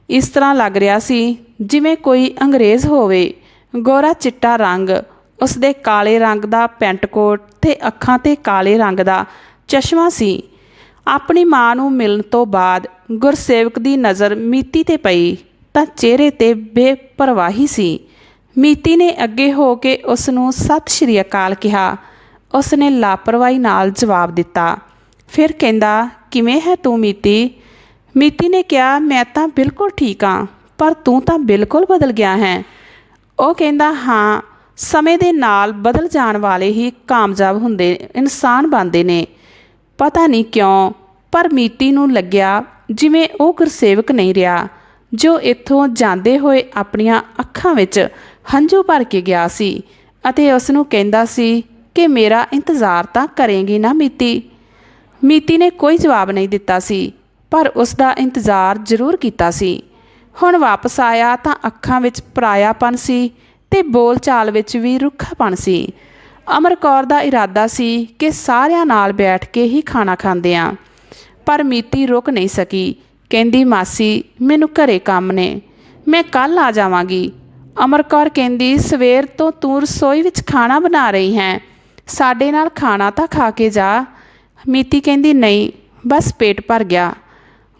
ਇਸ ਤਰ੍ਹਾਂ ਲੱਗ ਰਿਹਾ ਸੀ, ਜਿਵੇਂ ਕੋਈ ਅੰਗਰੇਜ਼ ਹੋਵੇ। ਗੋਰਾ ਚਿੱਟਾ ਰੰਗ ਉਸਦੇ ਕਾਲੇ ਰੰਗ ਦਾ ਪੈਂਟ ਕੋਟ ਤੇ ਅੱਖਾਂ ਤੇ ਕਾਲੇ ਰੰਗ ਦਾ ਚਸ਼ਮਾ ਸੀ। ਆਪਣੀ ਮਾਂ ਨੂੰ ਮਿਲਣ ਤੋਂ ਬਾਅਦ ਗੁਰਸੇਵਕ ਦੀ ਨਜ਼ਰ ਮੀਤੀ ਤੇ ਪਈ ਤਾਂ ਚਿਹਰੇ ਤੇ ਬੇਪਰਵਾਹੀ ਸੀ। ਮੀਤੀ ਨੇ ਅੱਗੇ ਹੋ ਕੇ ਉਸ ਨੂੰ ਸਤਿ ਸ਼੍ਰੀ ਅਕਾਲ ਕਿਹਾ। ਉਸ ਨੇ ਲਾਪਰਵਾਹੀ ਨਾਲ ਜਵਾਬ ਦਿੱਤਾ। ਫਿਰ ਕਹਿੰਦਾ, ਕਿਵੇਂ ਹੈ ਤੂੰ ਮੀਤੀ? ਮੀਤੀ ਨੇ ਕਿਹਾ, ਮੈਂ ਤਾਂ ਬਿਲਕੁਲ ਠੀਕ ਹਾਂ, ਪਰ ਤੂੰ ਤਾਂ ਬਿਲਕੁਲ ਬਦਲ ਗਿਆ ਹੈ। ਉਹ ਕਹਿੰਦਾ, ਹਾਂ ਸਮੇਂ ਦੇ ਨਾਲ ਬਦਲ ਜਾਣ ਵਾਲੇ ਹੀ ਕਾਮਯਾਬ ਹੁੰਦੇ, ਇਨਸਾਨ ਬਣਦੇ ਨੇ। ਪਤਾ ਨਹੀਂ ਕਿਉਂ, ਪਰ ਮੀਤੀ ਨੂੰ ਲੱਗਿਆ ਜਿਵੇਂ ਉਹ ਗੁਰਸੇਵਕ ਨਹੀਂ ਰਿਹਾ, ਜੋ ਇੱਥੋਂ ਜਾਂਦੇ ਹੋਏ ਆਪਣੀਆਂ ਅੱਖਾਂ ਵਿੱਚ ਹੰਝੂ ਭਰ ਕੇ ਗਿਆ ਸੀ ਅਤੇ ਉਸ ਨੂੰ ਕਹਿੰਦਾ ਸੀ ਕਿ ਮੇਰਾ ਇੰਤਜ਼ਾਰ ਤਾਂ ਕਰੇਂਗੀ ਨਾ ਮੀਤੀ ਮੀਤੀ ਨੇ ਕੋਈ ਜਵਾਬ ਨਹੀਂ ਦਿੱਤਾ ਸੀ, ਪਰ ਉਸ ਦਾ ਇੰਤਜ਼ਾਰ ਜ਼ਰੂਰ ਕੀਤਾ ਸੀ। ਹੁਣ ਵਾਪਸ ਆਇਆ ਤਾਂ ਅੱਖਾਂ ਵਿੱਚ ਪਰਾਇਆਪਨ ਸੀ ਤੇ ਬੋਲਚਾਲ ਵਿੱਚ ਵੀ ਰੁੱਖਾਪਣ ਸੀ। ਅਮਰ ਕੌਰ ਦਾ ਇਰਾਦਾ ਸੀ ਕਿ ਸਾਰਿਆਂ ਨਾਲ ਬੈਠ ਕੇ ਹੀ ਖਾਣਾ ਖਾਂਦੇ ਆ ਪਰ ਮੀਤੀ ਰੁਕ ਨਹੀਂ ਸਕੀ। ਕਹਿੰਦੀ, ਮਾਸੀ, ਮੈਨੂੰ ਘਰੇ ਕੰਮ ਨੇ। ਮੈਂ ਕੱਲ ਆ ਜਾਵਾਂਗੀ ਅਮਰ ਕੌਰ ਕਹਿੰਦੀ, ਸਵੇਰ ਤੋਂ ਤੂੰ ਰਸੋਈ ਵਿੱਚ ਖਾਣਾ ਬਣਾ ਰਹੀ ਹੈ। ਸਾਡੇ ਨਾਲ ਖਾਣਾ ਤਾਂ ਖਾ ਕੇ ਜਾ ਮੀਤੀ ਕਹਿੰਦੀ, ਨਹੀਂ, ਬਸ ਪੇਟ ਭਰ ਗਿਆ।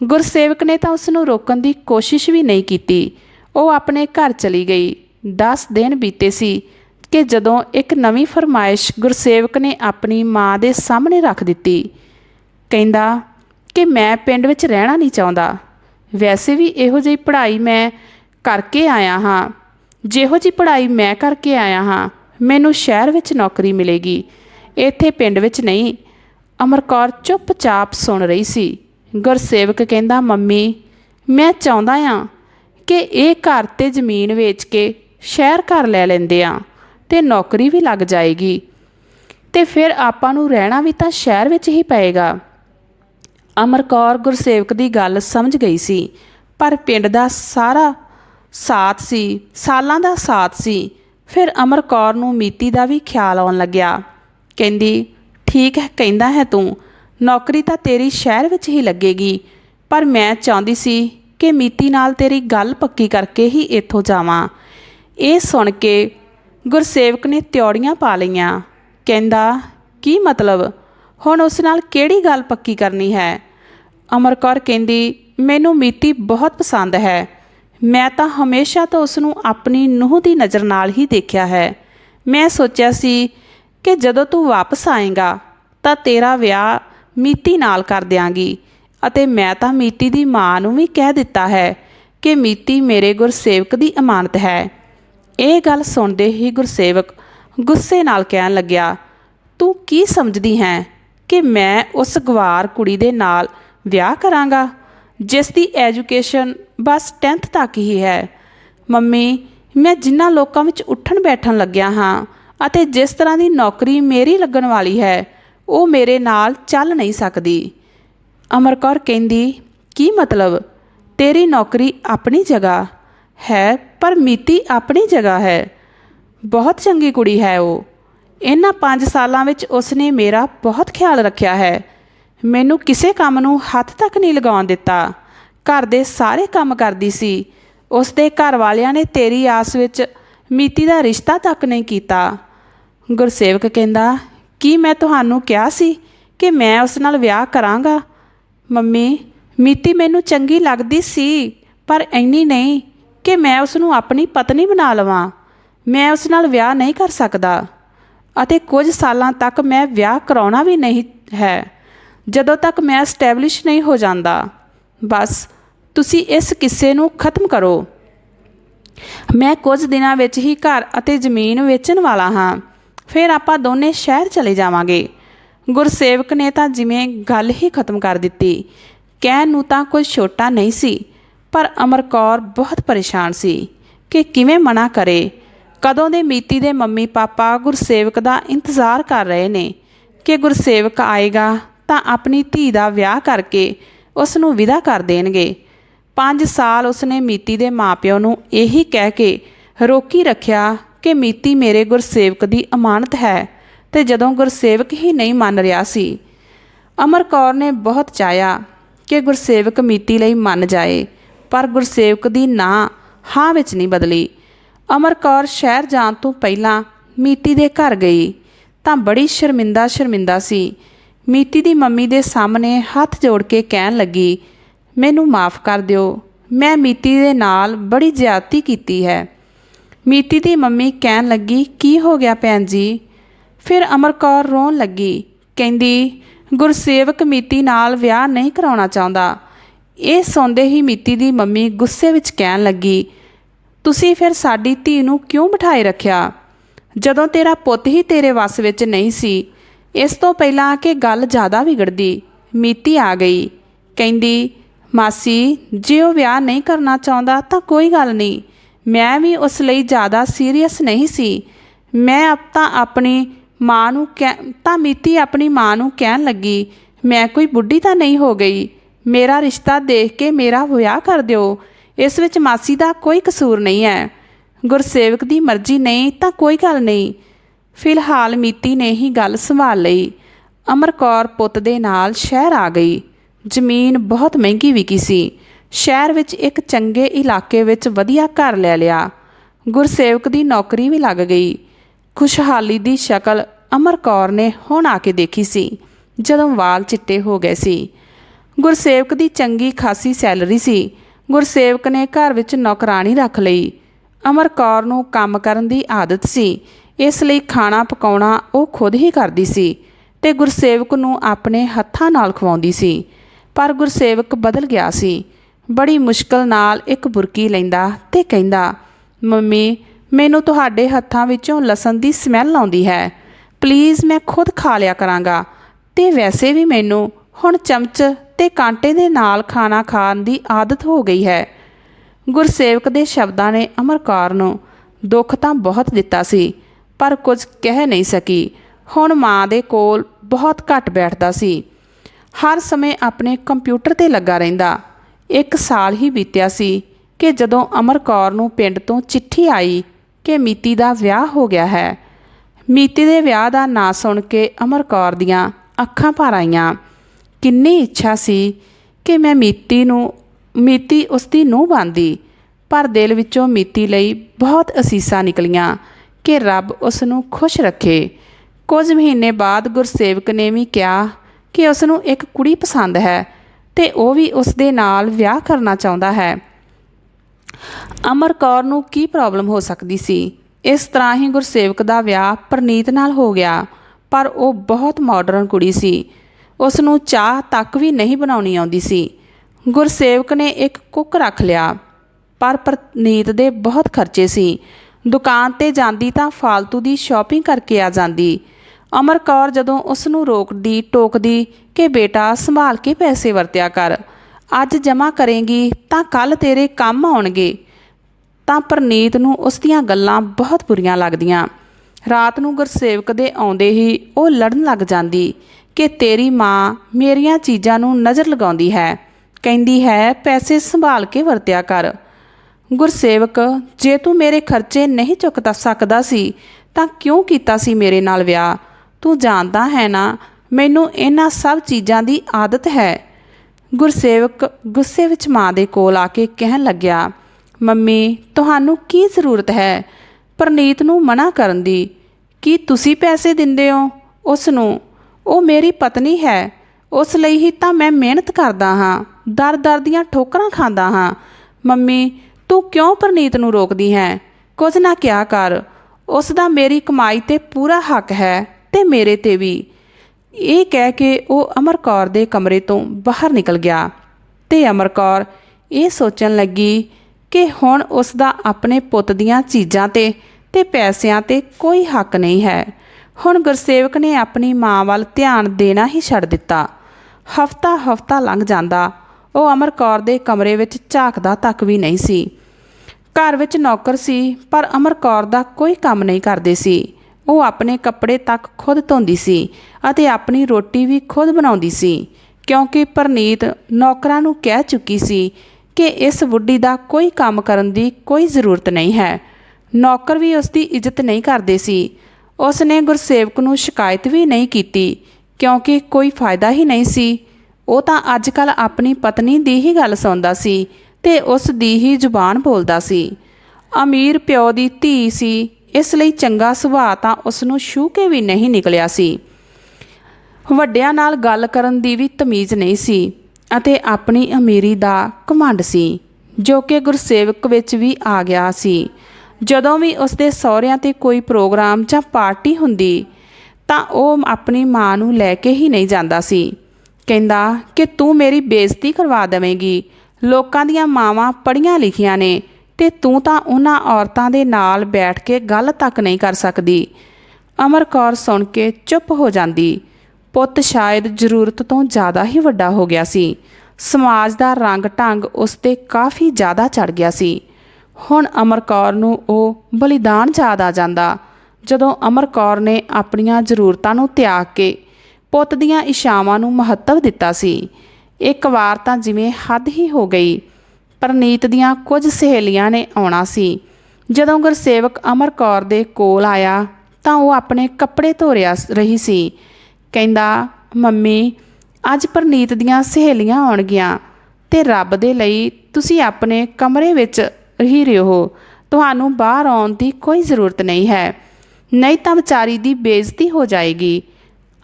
ਗੁਰਸੇਵਕ ਨੇ ਤਾਂ ਉਸ ਨੂੰ ਰੋਕਣ ਦੀ ਕੋਸ਼ਿਸ਼ ਵੀ ਨਹੀਂ ਕੀਤੀ। ਉਹ ਆਪਣੇ ਘਰ ਚਲੀ ਗਈ। 10 ਦਿਨ ਬੀਤੇ ਸੀ ਕਿ ਜਦੋਂ ਇੱਕ ਨਵੀਂ ਫਰਮਾਇਸ਼ ਗੁਰਸੇਵਕ ਨੇ ਆਪਣੀ ਮਾਂ ਦੇ ਸਾਹਮਣੇ ਰੱਖ ਦਿੱਤੀ। ਕਹਿੰਦਾ ਕਿ ਮੈਂ ਪਿੰਡ ਵਿੱਚ ਰਹਿਣਾ ਨਹੀਂ ਚਾਹੁੰਦਾ। ਵੈਸੇ ਵੀ ਇਹੋ ਜਿਹੀ ਪੜ੍ਹਾਈ ਮੈਂ ਕਰਕੇ ਆਇਆ ਹਾਂ। ਜਿਹੋ ਜਿਹੀ ਪੜ੍ਹਾਈ ਮੈਂ ਕਰਕੇ ਆਇਆ ਹਾਂ, ਮੈਨੂੰ ਸ਼ਹਿਰ ਵਿੱਚ ਨੌਕਰੀ ਮਿਲੇਗੀ। ਇੱਥੇ ਪਿੰਡ ਵਿੱਚ ਨਹੀਂ। ਅਮਰਕੌਰ ਚੁੱਪਚਾਪ ਸੁਣ ਰਹੀ ਸੀ। ਗੁਰਸੇਵਕ ਕਹਿੰਦਾ, ਮੰਮੀ, ਮੈਂ ਚਾਹੁੰਦਾ ਆ ਕਿ ਇਹ ਘਰ ਤੇ ਜ਼ਮੀਨ ਵੇਚ ਕੇ ਸ਼ਹਿਰ ਘਰ ਲੈ ਲੈਂਦੇ ਆ ਤੇ ਨੌਕਰੀ ਵੀ ਲੱਗ ਜਾਏਗੀ। ਤੇ ਫਿਰ ਆਪਾਂ ਨੂੰ ਰਹਿਣਾ ਵੀ ਤਾਂ ਸ਼ਹਿਰ ਵਿੱਚ ਹੀ ਪਏਗਾ। ਅਮਰਕੌਰ ਗੁਰਸੇਵਕ ਦੀ ਗੱਲ ਸਮਝ ਗਈ ਸੀ, ਪਰ ਪਿੰਡ ਦਾ ਸਾਰਾ ਸਾਥ ਸੀ, ਸਾਲਾਂ ਦਾ ਸਾਥ ਸੀ। ਫਿਰ ਅਮਰਕੌਰ ਨੂੰ ਮੀਤੀ ਦਾ ਵੀ ਖਿਆਲ ਆਉਣ ਲੱਗਿਆ। ਕਹਿੰਦੀ, ਠੀਕ ਹੈ, ਕਹਿੰਦਾ ਹੈ ਤੂੰ, ਨੌਕਰੀ ਤਾਂ ਤੇਰੀ ਸ਼ਹਿਰ ਵਿੱਚ ਹੀ ਲੱਗੇਗੀ, ਪਰ ਮੈਂ ਚਾਹੁੰਦੀ ਸੀ ਕਿ ਮੀਤੀ ਨਾਲ ਤੇਰੀ ਗੱਲ ਪੱਕੀ ਕਰਕੇ ਹੀ ਇੱਥੋਂ ਜਾਵਾਂ। ਇਹ ਸੁਣ ਕੇ ਗੁਰਸੇਵਕ ਨੇ ਤਿਉੜੀਆਂ ਪਾ ਲਈਆਂ। ਕਹਿੰਦਾ, ਕੀ ਮਤਲਬ? ਹੁਣ ਉਸ ਨਾਲ ਕਿਹੜੀ ਗੱਲ ਪੱਕੀ ਕਰਨੀ ਹੈ? ਅਮਰ ਕੌਰ ਕਹਿੰਦੀ, ਮੈਨੂੰ ਮੀਤੀ ਬਹੁਤ ਪਸੰਦ ਹੈ। ਮੈਂ ਤਾਂ ਹਮੇਸ਼ਾ ਤੋਂ ਉਸ ਨੂੰ ਆਪਣੀ ਨੂੰਹ ਦੀ ਨਜ਼ਰ ਨਾਲ ਹੀ ਦੇਖਿਆ ਹੈ। ਮੈਂ ਸੋਚਿਆ ਸੀ ਕਿ ਜਦੋਂ ਤੂੰ ਵਾਪਸ ਆਏਗਾ, ਤਾਂ ਤੇਰਾ ਵਿਆਹ ਮੀਤੀ ਨਾਲ ਕਰ ਦਿਆਂਗੀ ਅਤੇ ਮੈਂ ਤਾਂ ਮੀਤੀ ਦੀ ਮਾਂ ਨੂੰ ਵੀ ਕਹਿ ਦਿੱਤਾ ਹੈ ਕਿ ਮੀਤੀ ਮੇਰੇ ਗੁਰਸੇਵਕ ਦੀ ਅਮਾਨਤ ਹੈ। ਇਹ ਗੱਲ ਸੁਣਦੇ ਹੀ ਗੁਰਸੇਵਕ ਗੁੱਸੇ ਨਾਲ ਕਹਿਣ ਲੱਗਿਆ, ਤੂੰ ਕੀ ਸਮਝਦੀ ਹੈ ਕਿ ਮੈਂ ਉਸ ਗਵਾਰ ਕੁੜੀ ਦੇ ਨਾਲ ਵਿਆਹ ਕਰਾਂਗਾ, ਜਿਸ ਦੀ ਐਜੂਕੇਸ਼ਨ ਬਸ 10th ਤੱਕ ਹੀ ਹੈ? ਮੰਮੀ, ਮੈਂ ਜਿਨ੍ਹਾਂ ਲੋਕਾਂ ਵਿੱਚ ਉੱਠਣ ਬੈਠਣ ਲੱਗਿਆ ਹਾਂ ਅਤੇ ਜਿਸ ਤਰ੍ਹਾਂ ਦੀ ਨੌਕਰੀ ਮੇਰੀ ਲੱਗਣ ਵਾਲੀ ਹੈ, ਉਹ ਮੇਰੇ ਨਾਲ ਚੱਲ ਨਹੀਂ ਸਕਦੀ। ਅਮਰਕੌਰ ਕਹਿੰਦੀ, ਕੀ ਮਤਲਬ? ਤੇਰੀ ਨੌਕਰੀ ਆਪਣੀ ਜਗ੍ਹਾ। ਹੈ, ਪਰ ਮਿਤੀ ਆਪਣੀ ਜਗ੍ਹਾ ਹੈ। ਬਹੁਤ ਚੰਗੀ ਕੁੜੀ ਹੈ ਉਹ। ਇਹਨਾਂ 5 ਸਾਲਾਂ ਵਿੱਚ ਉਸਨੇ ਮੇਰਾ ਬਹੁਤ ਖਿਆਲ ਰੱਖਿਆ ਹੈ। ਮੈਨੂੰ ਕਿਸੇ ਕੰਮ ਨੂੰ ਹੱਥ ਤੱਕ ਨਹੀਂ ਲਗਾਉਣ ਦਿੱਤਾ। ਘਰ ਦੇ ਸਾਰੇ ਕੰਮ ਕਰਦੀ ਸੀ। ਉਸ ਦੇ ਘਰ ਵਾਲਿਆਂ ਨੇ ਤੇਰੀ ਆਸ ਵਿੱਚ ਮਿਤੀ ਦਾ ਰਿਸ਼ਤਾ ਤੱਕ ਨਹੀਂ ਕੀਤਾ। ਗੁਰਸੇਵਕ ਕਹਿੰਦਾ, ਕੀ ਮੈਂ ਤੁਹਾਨੂੰ ਕਿਹਾ ਸੀ ਕਿ ਮੈਂ ਉਸ ਨਾਲ ਵਿਆਹ ਕਰਾਂਗਾ? ਮੰਮੀ, ਮਿਤੀ ਮੈਨੂੰ ਚੰਗੀ ਲੱਗਦੀ ਸੀ, ਪਰ ਇੰਨੀ ਨਹੀਂ। ਕਿ ਮੈਂ ਉਸ ਨੂੰ ਆਪਣੀ ਪਤਨੀ ਬਣਾ ਲਵਾਂ। ਮੈਂ ਉਸ ਨਾਲ ਵਿਆਹ ਨਹੀਂ ਕਰ ਸਕਦਾ। ਅਤੇ ਕੁਝ ਸਾਲਾਂ ਤੱਕ ਮੈਂ ਵਿਆਹ ਕਰਾਉਣਾ ਵੀ ਨਹੀਂ ਹੈ, ਜਦੋਂ ਤੱਕ ਮੈਂ ਸਟੈਬਲਿਸ਼ ਨਹੀਂ ਹੋ ਜਾਂਦਾ। ਬਸ, ਤੁਸੀਂ ਇਸ ਕਿੱਸੇ ਨੂੰ ਖਤਮ ਕਰੋ। ਮੈਂ ਕੁਝ ਦਿਨਾਂ ਵਿੱਚ ਹੀ ਘਰ ਅਤੇ ਜ਼ਮੀਨ ਵੇਚਣ ਵਾਲਾ ਹਾਂ। ਫਿਰ ਆਪਾਂ ਦੋਨੇ ਸ਼ਹਿਰ ਚਲੇ ਜਾਵਾਂਗੇ। ਗੁਰਸੇਵਕ ਨੇ ਤਾਂ ਜਿਵੇਂ ਗੱਲ ਹੀ ਖਤਮ ਕਰ ਦਿੱਤੀ। ਕਹਿਣ ਨੂੰ ਤਾਂ ਕੋਈ ਛੋਟਾ ਨਹੀਂ ਸੀ। ਪਰ ਅਮਰ ਕੌਰ ਬਹੁਤ ਪਰੇਸ਼ਾਨ ਸੀ ਕਿ ਕਿਵੇਂ ਮਨਾ ਕਰੇ। ਕਦੋਂ ਦੇ ਮੀਤੀ ਦੇ ਮੰਮੀ ਪਾਪਾ ਗੁਰਸੇਵਕ ਦਾ ਇੰਤਜ਼ਾਰ ਕਰ ਰਹੇ ਨੇ ਕਿ ਗੁਰਸੇਵਕ ਆਏਗਾ ਤਾਂ ਆਪਣੀ ਧੀ ਦਾ ਵਿਆਹ ਕਰਕੇ ਉਸ ਨੂੰ ਵਿਦਾ ਕਰ ਦੇਣਗੇ। 5 ਸਾਲ ਉਸਨੇ ਮੀਤੀ ਦੇ ਮਾਪਿਆਂ ਨੂੰ ਇਹੀ ਕਹਿ ਕੇ ਰੋਕੀ ਰੱਖਿਆ ਕਿ ਮੀਤੀ ਮੇਰੇ ਗੁਰਸੇਵਕ ਦੀ ਅਮਾਨਤ ਹੈ ਤੇ ਜਦੋਂ ਗੁਰਸੇਵਕ ਹੀ ਨਹੀਂ ਮੰਨ ਰਿਹਾ ਸੀ, ਅਮਰ ਕੌਰ ਨੇ ਬਹੁਤ ਚਾਹਿਆ ਕਿ ਗੁਰਸੇਵਕ ਮੀਤੀ ਲਈ ਮੰਨ ਜਾਏ। ਪਰ ਗੁਰਸੇਵਕ ਦੀ ਨਾਂ ਹਾਂ ਵਿੱਚ ਨਹੀਂ ਬਦਲੀ। ਅਮਰ ਕੌਰ ਸ਼ਹਿਰ ਜਾਣ ਤੋਂ ਪਹਿਲਾਂ ਮੀਤੀ ਦੇ ਘਰ ਗਈ, ਤਾਂ ਬੜੀ ਸ਼ਰਮਿੰਦਾ ਸ਼ਰਮਿੰਦਾ ਸੀ। ਮੀਤੀ ਦੀ ਮੰਮੀ ਦੇ ਸਾਹਮਣੇ ਹੱਥ ਜੋੜ ਕੇ ਕਹਿਣ ਲੱਗੀ, ਮੈਨੂੰ ਮਾਫ ਕਰ ਦਿਓ, ਮੈਂ ਮੀਤੀ ਦੇ ਨਾਲ ਬੜੀ ਜ਼ਿਆਦਤੀ ਕੀਤੀ ਹੈ। ਮੀਤੀ ਦੀ ਮੰਮੀ ਕਹਿਣ ਲੱਗੀ, ਕੀ ਹੋ ਗਿਆ ਭੈਣ ਜੀ? ਫਿਰ ਅਮਰ ਕੌਰ ਰੋਣ ਲੱਗੀ, ਕਹਿੰਦੀ, ਗੁਰਸੇਵਕ ਮੀਤੀ ਨਾਲ ਵਿਆਹ ਨਹੀਂ ਕਰਾਉਣਾ ਚਾਹੁੰਦਾ। ਇਹ ਸੌਂਦੇ ਹੀ ਮੀਤੀ ਦੀ ਮੰਮੀ ਗੁੱਸੇ ਵਿੱਚ ਕਹਿਣ ਲੱਗੀ, ਤੁਸੀਂ ਫਿਰ ਸਾਡੀ ਧੀ ਨੂੰ ਕਿਉਂ ਬਿਠਾਏ ਰੱਖਿਆ? ਜਦੋਂ ਤੇਰਾ ਪੁੱਤ ਹੀ ਤੇਰੇ ਵੱਸ ਵਿੱਚ ਨਹੀਂ ਸੀ, ਇਸ ਤੋਂ ਪਹਿਲਾਂ ਕਿ ਗੱਲ ਜ਼ਿਆਦਾ ਵਿਗੜਦੀ, ਮੀਤੀ ਆ ਗਈ। ਕਹਿੰਦੀ, ਮਾਸੀ, ਜੇ ਉਹ ਵਿਆਹ ਨਹੀਂ ਕਰਨਾ ਚਾਹੁੰਦਾ ਤਾਂ ਕੋਈ ਗੱਲ ਨਹੀਂ, ਮੈਂ ਵੀ ਉਸ ਲਈ ਜ਼ਿਆਦਾ ਸੀਰੀਅਸ ਨਹੀਂ ਸੀ। ਮੈਂ ਤਾਂ ਆਪਣੀ ਮਾਂ ਨੂੰ ਕਹਿ, ਤਾਂ ਮੀਤੀ ਆਪਣੀ ਮਾਂ ਨੂੰ ਕਹਿਣ ਲੱਗੀ, ਮੈਂ ਕੋਈ ਬੁੱਢੀ ਤਾਂ ਨਹੀਂ ਹੋ ਗਈ। ਮੇਰਾ ਰਿਸ਼ਤਾ ਦੇਖ ਕੇ ਮੇਰਾ ਵਿਆਹ ਕਰ ਦਿਓ। ਇਸ ਵਿੱਚ ਮਾਸੀ ਦਾ ਕੋਈ ਕਸੂਰ ਨਹੀਂ ਹੈ। ਗੁਰਸੇਵਕ ਦੀ ਮਰਜ਼ੀ ਨਹੀਂ ਤਾਂ ਕੋਈ ਗੱਲ ਨਹੀਂ। ਫਿਲਹਾਲ ਮੀਤੀ ਨੇ ਹੀ ਗੱਲ ਸੰਭਾਲ ਲਈ। ਅਮਰ ਕੌਰ ਪੁੱਤ ਦੇ ਨਾਲ ਸ਼ਹਿਰ ਆ ਗਈ। ਜ਼ਮੀਨ ਬਹੁਤ ਮਹਿੰਗੀ ਵਿਕੀ ਸੀ। ਸ਼ਹਿਰ ਵਿੱਚ ਇੱਕ ਚੰਗੇ ਇਲਾਕੇ ਵਿੱਚ ਵਧੀਆ ਘਰ ਲੈ ਲਿਆ। ਗੁਰਸੇਵਕ ਦੀ ਨੌਕਰੀ ਵੀ ਲੱਗ ਗਈ। ਖੁਸ਼ਹਾਲੀ ਦੀ ਸ਼ਕਲ ਅਮਰ ਕੌਰ ਨੇ ਹੁਣ ਆ ਕੇ ਦੇਖੀ ਸੀ, ਜਦੋਂ ਵਾਲ ਚਿੱਟੇ ਹੋ ਗਏ ਸੀ। ਗੁਰਸੇਵਕ ਦੀ ਚੰਗੀ ਖਾਸੀ ਸੈਲਰੀ ਸੀ। ਗੁਰਸੇਵਕ ਨੇ ਘਰ ਵਿੱਚ ਨੌਕਰਾਨੀ ਰੱਖ ਲਈ। ਅਮਰ ਕੌਰ ਨੂੰ ਕੰਮ ਕਰਨ ਦੀ ਆਦਤ ਸੀ। ਇਸ ਲਈ ਖਾਣਾ ਪਕਾਉਣਾ ਉਹ ਖੁਦ ਹੀ ਕਰਦੀ ਸੀ ਤੇ ਗੁਰਸੇਵਕ ਨੂੰ ਆਪਣੇ ਹੱਥਾਂ ਨਾਲ ਖਵਾਉਂਦੀ ਸੀ। ਪਰ ਗੁਰਸੇਵਕ ਬਦਲ ਗਿਆ ਸੀ। ਬੜੀ ਮੁਸ਼ਕਲ ਨਾਲ ਇੱਕ ਬੁਰਕੀ ਲੈਂਦਾ ਤੇ ਕਹਿੰਦਾ, ਮੰਮੀ, ਮੈਨੂੰ ਤੁਹਾਡੇ ਹੱਥਾਂ ਵਿੱਚੋਂ ਲਸਣ ਦੀ ਸਮੈਲ ਆਉਂਦੀ ਹੈ। ਪਲੀਜ਼ ਮੈਂ ਖੁਦ ਖਾ ਲਿਆ ਕਰਾਂਗਾ ਤੇ ਵੈਸੇ ਵੀ ਮੈਨੂੰ ਹੁਣ ਚਮਚ ਤੇ ਕਾਂਟੇ ਦੇ ਨਾਲ ਖਾਣਾ ਖਾਣ ਦੀ ਆਦਤ ਹੋ ਗਈ ਹੈ। ਗੁਰਸੇਵਕ ਦੇ ਸ਼ਬਦਾਂ ਨੇ ਅਮਰਕਾਰ ਨੂੰ ਦੁੱਖ ਤਾਂ ਬਹੁਤ ਦਿੱਤਾ ਸੀ, ਪਰ ਕੁਝ ਕਹਿ ਨਹੀਂ ਸਕੀ। ਹੁਣ ਮਾਂ ਦੇ ਕੋਲ ਬਹੁਤ ਘੱਟ ਬੈਠਦਾ ਸੀ। ਹਰ ਸਮੇਂ ਆਪਣੇ ਕੰਪਿਊਟਰ ਤੇ ਲੱਗਾ ਰਹਿੰਦਾ। ਇੱਕ ਸਾਲ ਹੀ ਬੀਤਿਆ ਸੀ ਕਿ ਜਦੋਂ ਅਮਰ ਕੌਰ ਨੂੰ ਪਿੰਡ ਤੋਂ ਚਿੱਠੀ ਆਈ ਕਿ ਮੀਤੀ ਦਾ ਵਿਆਹ ਹੋ ਗਿਆ ਹੈ। ਮੀਤੀ ਦੇ ਵਿਆਹ ਦਾ ਨਾਂ ਸੁਣ ਕੇ ਅਮਰ ਕੌਰ ਦੀਆਂ ਅੱਖਾਂ ਭਰ ਆਈਆਂ। ਕਿੰਨੀ ਇੱਛਾ ਸੀ ਕਿ ਮੈਂ ਮੀਤੀ ਨੂੰ, ਮੀਤੀ ਉਸ ਦੀ ਨੂੰਹ ਬਣਦੀ, ਪਰ ਦਿਲ ਵਿੱਚੋਂ ਮੀਤੀ ਲਈ ਬਹੁਤ ਅਸੀਸਾਂ ਨਿਕਲੀਆਂ ਕਿ ਰੱਬ ਉਸ ਨੂੰ ਖੁਸ਼ ਰੱਖੇ। ਕੁਝ ਮਹੀਨੇ ਬਾਅਦ ਗੁਰਸੇਵਕ ਨੇ ਵੀ ਕਿਹਾ ਕਿ ਉਸ ਨੂੰ ਇੱਕ ਕੁੜੀ ਪਸੰਦ ਹੈ ਤੇ ਉਹ ਵੀ ਉਸ ਦੇ ਨਾਲ ਵਿਆਹ ਕਰਨਾ ਚਾਹੁੰਦਾ ਹੈ। ਅਮਰ ਕੌਰ ਨੂੰ ਕੀ ਪ੍ਰੋਬਲਮ ਹੋ ਸਕਦੀ ਸੀ? ਇਸ ਤਰ੍ਹਾਂ ਹੀ ਗੁਰਸੇਵਕ ਦਾ ਵਿਆਹ ਪ੍ਰਨੀਤ ਨਾਲ ਹੋ ਗਿਆ, ਪਰ ਉਹ ਬਹੁਤ ਮਾਡਰਨ ਕੁੜੀ ਸੀ। ਉਸ ਨੂੰ ਚਾਹ ਤੱਕ ਵੀ ਨਹੀਂ ਬਣਾਉਣੀ ਆਉਂਦੀ ਸੀ। ਗੁਰਸੇਵਕ ਨੇ ਇੱਕ ਕੁੱਕ ਰੱਖ ਲਿਆ, ਪਰ ਪ੍ਰਨੀਤ ਦੇ ਬਹੁਤ ਖਰਚੇ ਸੀ। ਦੁਕਾਨ ਤੇ ਜਾਂਦੀ ਤਾਂ ਫਾਲਤੂ ਦੀ ਸ਼ਾਪਿੰਗ ਕਰਕੇ ਆ ਜਾਂਦੀ। ਅਮਰ ਕੌਰ ਜਦੋਂ ਉਸ ਨੂੰ ਰੋਕਦੀ, ਟੋਕਦੀ ਕਿ ਬੇਟਾ ਸੰਭਾਲ ਕੇ ਪੈਸੇ ਵਰਤਿਆ ਕਰ, ਅੱਜ ਜਮ੍ਹਾਂ ਕਰੇਂਗੀ ਤਾਂ ਕੱਲ ਤੇਰੇ ਕੰਮ ਆਉਣਗੇ। ਤਾਂ ਪ੍ਰਨੀਤ ਨੂੰ ਉਸ ਦੀਆਂ ਗੱਲਾਂ ਬਹੁਤ ਬੁਰੀਆਂ ਲੱਗਦੀਆਂ। ਰਾਤ ਨੂੰ ਗੁਰਸੇਵਕ ਦੇ ਆਉਂਦੇ ਹੀ ਉਹ ਲੜਨ ਲੱਗ ਜਾਂਦੀ। ਕਿ ਤੇਰੀ ਮਾਂ ਮੇਰੀਆਂ ਚੀਜ਼ਾਂ ਨੂੰ ਨਜ਼ਰ ਲਗਾਉਂਦੀ ਹੈ। ਕਹਿੰਦੀ ਹੈ, ਪੈਸੇ ਸੰਭਾਲ ਕੇ ਵਰਤਿਆ ਕਰ। ਗੁਰਸੇਵਕ, ਜੇ ਤੂੰ ਮੇਰੇ ਖਰਚੇ ਨਹੀਂ ਚੁੱਕ ਸਕਦਾ ਸੀ, ਤਾਂ ਕਿਉਂ ਕੀਤਾ ਸੀ ਮੇਰੇ ਨਾਲ ਵਿਆਹ? ਤੂੰ ਜਾਣਦਾ ਹੈ ਨਾ, ਮੈਨੂੰ ਇਹਨਾਂ ਸਭ ਚੀਜ਼ਾਂ ਦੀ ਆਦਤ ਹੈ। ਗੁਰਸੇਵਕ ਗੁੱਸੇ ਵਿੱਚ ਮਾਂ ਦੇ ਕੋਲ ਆ ਕੇ ਕਹਿਣ ਲੱਗਿਆ, ਮੰਮੀ, ਤੁਹਾਨੂੰ ਕੀ ਜ਼ਰੂਰਤ ਹੈ? ਪ੍ਰਨੀਤ ਨੂੰ ਮਨਾ ਕਰਨ ਦੀ। ਕੀ ਤੁਸੀਂ ਪੈਸੇ ਦਿੰਦੇ ਹੋ? ਉਸ ਨੂੰ ਉਹ ਮੇਰੀ ਪਤਨੀ ਹੈ। ਉਸ ਲਈ ਹੀ ਤਾਂ ਮੈਂ ਮਿਹਨਤ ਕਰਦਾ ਹਾਂ। ਦਰ ਦਰ ਦੀਆਂ ਠੋਕਰਾਂ ਖਾਂਦਾ ਹਾਂ। ਮੰਮੀ, ਤੂੰ ਕਿਉਂ ਪ੍ਰਨੀਤ ਨੂੰ ਰੋਕਦੀ ਹੈ? ਕੁਝ ਨਾ ਕਿਹਾ ਕਰ। ਉਸ ਦਾ ਮੇਰੀ ਕਮਾਈ ਤੇ ਪੂਰਾ ਹੱਕ ਹੈ ਤੇ ਮੇਰੇ ਤੇ ਵੀ। ਇਹ ਕਹਿ ਕੇ ਉਹ ਅਮਰ ਕੌਰ ਦੇ ਕਮਰੇ ਤੋਂ ਬਾਹਰ ਨਿਕਲ ਗਿਆ। ਤੇ ਅਮਰ ਕੌਰ ਇਹ ਸੋਚਣ ਲੱਗੀ ਕਿ ਹੁਣ ਉਸ ਦਾ ਆਪਣੇ ਪੁੱਤ ਦੀਆਂ ਚੀਜ਼ਾਂ ਤੇ ਤੇ ਪੈਸਿਆਂ ਤੇ ਕੋਈ ਹੱਕ ਨਹੀਂ ਹੈ। ਹੁਣ ਗੁਰਸੇਵਕ ਨੇ ਆਪਣੀ ਮਾਂ ਵੱਲ ਧਿਆਨ ਦੇਣਾ ਹੀ ਛੱਡ ਦਿੱਤਾ। ਹਫਤਾ ਹਫਤਾ ਲੰਘ ਜਾਂਦਾ। ਉਹ ਅਮਰ ਕੌਰ ਦੇ ਕਮਰੇ ਵਿੱਚ ਝਾਕਦਾ ਤੱਕ ਵੀ ਨਹੀਂ ਸੀ। ਘਰ ਵਿੱਚ ਨੌਕਰ ਸੀ, ਪਰ ਅਮਰ ਕੌਰ ਦਾ ਕੋਈ ਕੰਮ ਨਹੀਂ ਕਰਦੇ ਸੀ। ਉਹ ਆਪਣੇ ਕੱਪੜੇ ਤੱਕ ਖੁਦ ਧੋਂਦੀ ਸੀ ਅਤੇ ਆਪਣੀ ਰੋਟੀ ਵੀ ਖੁਦ ਬਣਾਉਂਦੀ ਸੀ, ਕਿਉਂਕਿ ਪਰਨੀਤ ਨੌਕਰਾਂ ਨੂੰ ਕਹਿ ਚੁੱਕੀ ਸੀ ਕਿ ਇਸ ਬੁੱਢੀ ਦਾ ਕੋਈ ਕੰਮ ਕਰਨ ਦੀ ਕੋਈ ਜ਼ਰੂਰਤ ਨਹੀਂ ਹੈ। ਨੌਕਰ ਵੀ ਉਸ ਦੀ ਇੱਜ਼ਤ ਨਹੀਂ ਕਰਦੇ ਸੀ। ਉਸ ਨੇ ਗੁਰਸੇਵਕ ਨੂੰ ਸ਼ਿਕਾਇਤ ਵੀ ਨਹੀਂ ਕੀਤੀ, ਕਿਉਂਕਿ ਕੋਈ ਫਾਇਦਾ ਹੀ ਨਹੀਂ ਸੀ। ਉਹ ਤਾਂ ਅੱਜਕੱਲ ਆਪਣੀ ਪਤਨੀ ਦੀ ਹੀ ਗੱਲ ਸੁਣਦਾ ਸੀ ਤੇ ਉਸ ਦੀ ਹੀ ਜ਼ੁਬਾਨ ਬੋਲਦਾ ਸੀ। ਅਮੀਰ ਪਿਓ ਦੀ ਧੀ ਸੀ, ਇਸ ਲਈ ਚੰਗਾ ਸੁਭਾਅ ਤਾਂ ਉਸ ਨੂੰ ਛੂ ਕੇ ਵੀ ਨਹੀਂ ਨਿਕਲਿਆ ਸੀ। ਵੱਡਿਆਂ ਨਾਲ ਗੱਲ ਕਰਨ ਦੀ ਵੀ ਤਮੀਜ਼ ਨਹੀਂ ਸੀ ਅਤੇ ਆਪਣੀ ਅਮੀਰੀ ਦਾ ਘਮੰਡ ਸੀ, ਜੋ ਕਿ ਗੁਰਸੇਵਕ ਵਿੱਚ ਵੀ ਆ ਗਿਆ ਸੀ। ਜਦੋਂ ਵੀ ਉਸਦੇ ਸਹੁਰਿਆਂ ਤੇ ਕੋਈ ਪ੍ਰੋਗਰਾਮ ਜਾਂ ਪਾਰਟੀ ਹੁੰਦੀ, ਤਾਂ ਉਹ ਆਪਣੀ ਮਾਂ ਨੂੰ ਲੈ ਕੇ ਹੀ ਨਹੀਂ ਜਾਂਦਾ ਸੀ। ਕਹਿੰਦਾ ਕਿ ਤੂੰ ਮੇਰੀ ਬੇਇੱਜ਼ਤੀ ਕਰਵਾ ਦੇਵੇਂਗੀ। ਲੋਕਾਂ ਦੀਆਂ ਮਾਵਾਂ ਪੜੀਆਂ ਲਿਖੀਆਂ ਨੇ ਤੇ ਤੂੰ ਤਾਂ ਉਹਨਾਂ ਔਰਤਾਂ ਦੇ ਨਾਲ ਬੈਠ ਕੇ ਗੱਲ ਤੱਕ ਨਹੀਂ ਕਰ ਸਕਦੀ ਅਮਰ ਕੌਰ ਸੁਣ ਕੇ ਚੁੱਪ ਹੋ ਜਾਂਦੀ। ਪੁੱਤ ਸ਼ਾਇਦ ਜ਼ਰੂਰਤ ਤੋਂ ਜ਼ਿਆਦਾ ਹੀ ਵੱਡਾ ਹੋ ਗਿਆ ਸੀ। ਸਮਾਜ ਦਾ ਰੰਗ ਢੰਗ ਉਸ ਤੇ ਕਾਫੀ ਜ਼ਿਆਦਾ ਚੜ ਗਿਆ ਸੀ। ਹੁਣ ਅਮਰ ਕੌਰ ਨੂੰ ਉਹ ਬਲੀਦਾਨ ਯਾਦ ਆ ਜਾਂਦਾ। ਜਦੋਂ ਅਮਰ ਕੌਰ ਨੇ ਆਪਣੀਆਂ ਜ਼ਰੂਰਤਾਂ ਨੂੰ ਤਿਆਗ ਕੇ ਪੁੱਤ ਦੀਆਂ ਇਸ਼ਾਵਾਂ ਨੂੰ ਮਹੱਤਵ ਦਿੱਤਾ ਸੀ। ਇੱਕ ਵਾਰ ਤਾਂ ਜਿਵੇਂ ਹੱਦ ਹੀ ਹੋ ਗਈ ਪਰਨੀਤ ਦੀਆਂ ਕੁਝ ਸਹੇਲੀਆਂ ਨੇ ਆਉਣਾ ਸੀ। ਜਦੋਂ ਗੁਰਸੇਵਕ ਅਮਰ ਕੌਰ ਦੇ ਕੋਲ ਆਇਆ, ਤਾਂ ਉਹ ਆਪਣੇ ਕੱਪੜੇ ਧੋ ਰਿਹਾ ਰਹੀ ਸੀ। ਕਹਿੰਦਾ, ਮੰਮੀ, ਅੱਜ ਪਰਨੀਤ ਦੀਆਂ ਸਹੇਲੀਆਂ ਆਉਣਗੀਆਂ ਤੇ ਰੱਬ ਦੇ ਲਈ ਤੁਸੀਂ ਆਪਣੇ ਕਮਰੇ ਵਿੱਚ ਹੀ ਰਹੋ। ਤੁਹਾਨੂੰ ਬਾਹਰ ਆਉਣ ਦੀ ਕੋਈ ਜ਼ਰੂਰਤ ਨਹੀਂ ਹੈ। ਨਹੀਂ ਤਾਂ ਵਿਚਾਰੀ ਦੀ ਬੇਇੱਜ਼ਤੀ ਹੋ ਜਾਏਗੀ।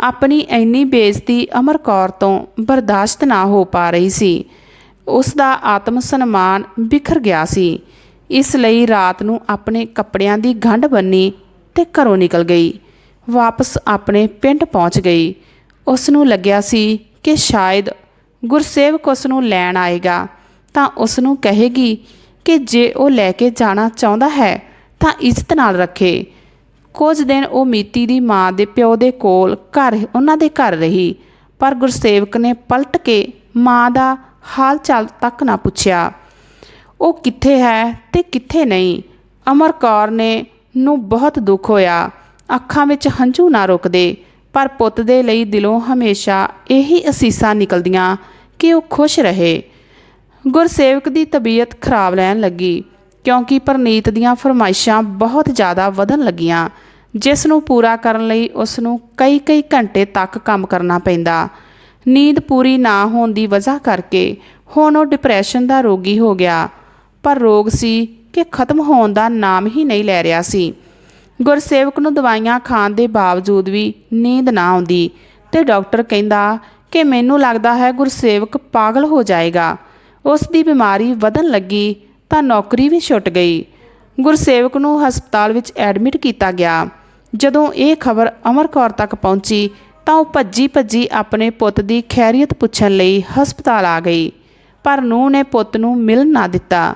ਆਪਣੀ ਇੰਨੀ ਬੇਇੱਜ਼ਤੀ ਅਮਰ ਕੌਰ ਤੋਂ ਬਰਦਾਸ਼ਤ ਨਾ ਹੋ ਪਾ ਰਹੀ ਸੀ। ਉਸ ਦਾ ਆਤਮ ਸਨਮਾਨ ਬਿਖਰ ਗਿਆ ਸੀ। ਇਸ ਲਈ ਰਾਤ ਨੂੰ ਆਪਣੇ ਕੱਪੜਿਆਂ ਦੀ ਗੰਢ ਬੰਨੀ ਤੇ ਘਰੋਂ ਨਿਕਲ ਗਈ। ਵਾਪਸ ਆਪਣੇ ਪਿੰਡ ਪਹੁੰਚ ਗਈ। ਉਸ ਨੂੰ ਲੱਗਿਆ ਸੀ ਕਿ ਸ਼ਾਇਦ ਗੁਰਸੇਵਕ ਉਸ ਨੂੰ ਲੈਣ ਆਏਗਾ। ਤਾਂ ਉਸ ਨੂੰ ਕਹੇਗੀ ਕਿ ਜੇ ਉਹ ਲੈ ਕੇ ਜਾਣਾ ਚਾਹੁੰਦਾ ਹੈ, ਤਾਂ ਇੱਜ਼ਤ ਨਾਲ ਰੱਖੇ। ਕੁਝ ਦਿਨ ਉਹ ਮੀਤੀ ਦੀ ਮਾਂ ਦੇ ਪਿਓ ਦੇ ਕੋਲ ਘਰ, ਉਹਨਾਂ ਦੇ ਘਰ ਰਹੀ, ਪਰ ਗੁਰਸੇਵਕ ਨੇ ਪਲਟ ਕੇ ਮਾਂ ਦਾ ਹਾਲ ਚਾਲ ਤੱਕ ਨਾ ਪੁੱਛਿਆ। ਉਹ ਕਿੱਥੇ ਹੈ ਤੇ ਕਿੱਥੇ ਨਹੀਂ? ਅਮਰ ਕੌਰ ਨੇ ਨੂੰ ਬਹੁਤ ਦੁੱਖ ਹੋਇਆ। ਅੱਖਾਂ ਵਿੱਚ ਹੰਝੂ ਨਾ ਰੁਕਦੇ, ਪਰ ਪੁੱਤ ਦੇ ਲਈ ਦਿਲੋਂ ਹਮੇਸ਼ਾ ਇਹੀ ਅਸੀਸਾਂ ਨਿਕਲਦੀਆਂ ਕਿ ਉਹ ਖੁਸ਼ ਰਹੇ। ਗੁਰਸੇਵਕ ਦੀ ਤਬੀਅਤ ਖਰਾਬ ਰਹਿਣ ਲੱਗੀ, ਕਿਉਂਕਿ ਪਰਨੀਤ ਦੀਆਂ ਫਰਮਾਇਸ਼ਾਂ ਬਹੁਤ ਜ਼ਿਆਦਾ ਵਧਣ ਲੱਗੀਆਂ, ਜਿਸ ਨੂੰ ਪੂਰਾ ਕਰਨ ਲਈ ਉਸ ਨੂੰ ਕਈ ਕਈ ਘੰਟੇ ਤੱਕ ਕੰਮ ਕਰਨਾ ਪੈਂਦਾ। ਨੀਂਦ ਪੂਰੀ ਨਾ ਹੋਣ ਦੀ ਵਜ੍ਹਾ ਕਰਕੇ ਹੁਣ ਉਹ ਡਿਪਰੈਸ਼ਨ ਦਾ ਰੋਗੀ ਹੋ ਗਿਆ, ਪਰ ਰੋਗ ਸੀ ਕਿ ਖਤਮ ਹੋਣ ਦਾ ਨਾਮ ਹੀ ਨਹੀਂ ਲੈ ਰਿਹਾ ਸੀ। ਗੁਰਸੇਵਕ ਨੂੰ ਦਵਾਈਆਂ ਖਾਣ ਦੇ ਬਾਵਜੂਦ ਵੀ ਨੀਂਦ ਨਾ ਆਉਂਦੀ ਤੇ ਡਾਕਟਰ ਕਹਿੰਦਾ ਕਿ ਮੈਨੂੰ ਲੱਗਦਾ ਹੈ ਗੁਰਸੇਵਕ ਪਾਗਲ ਹੋ ਜਾਏਗਾ। ਉਸ ਦੀ ਬਿਮਾਰੀ ਵਧਣ ਲੱਗੀ ਤਾਂ ਨੌਕਰੀ ਵੀ ਛੁੱਟ ਗਈ। ਗੁਰਸੇਵਕ ਨੂੰ ਹਸਪਤਾਲ ਵਿੱਚ ਐਡਮਿਟ ਕੀਤਾ ਗਿਆ। ਜਦੋਂ ਇਹ ਖਬਰ ਅਮਰ ਕੌਰ ਤੱਕ ਪਹੁੰਚੀ ਤਾਂ ਉਹ ਭੱਜੀ ਭੱਜੀ ਆਪਣੇ ਪੁੱਤ ਦੀ ਖੈਰੀਅਤ ਪੁੱਛਣ ਲਈ ਹਸਪਤਾਲ ਆ ਗਈ। ਪਰ ਨੂੰਹ ਨੇ ਪੁੱਤ ਨੂੰ ਮਿਲ ਨਾ ਦਿੱਤਾ।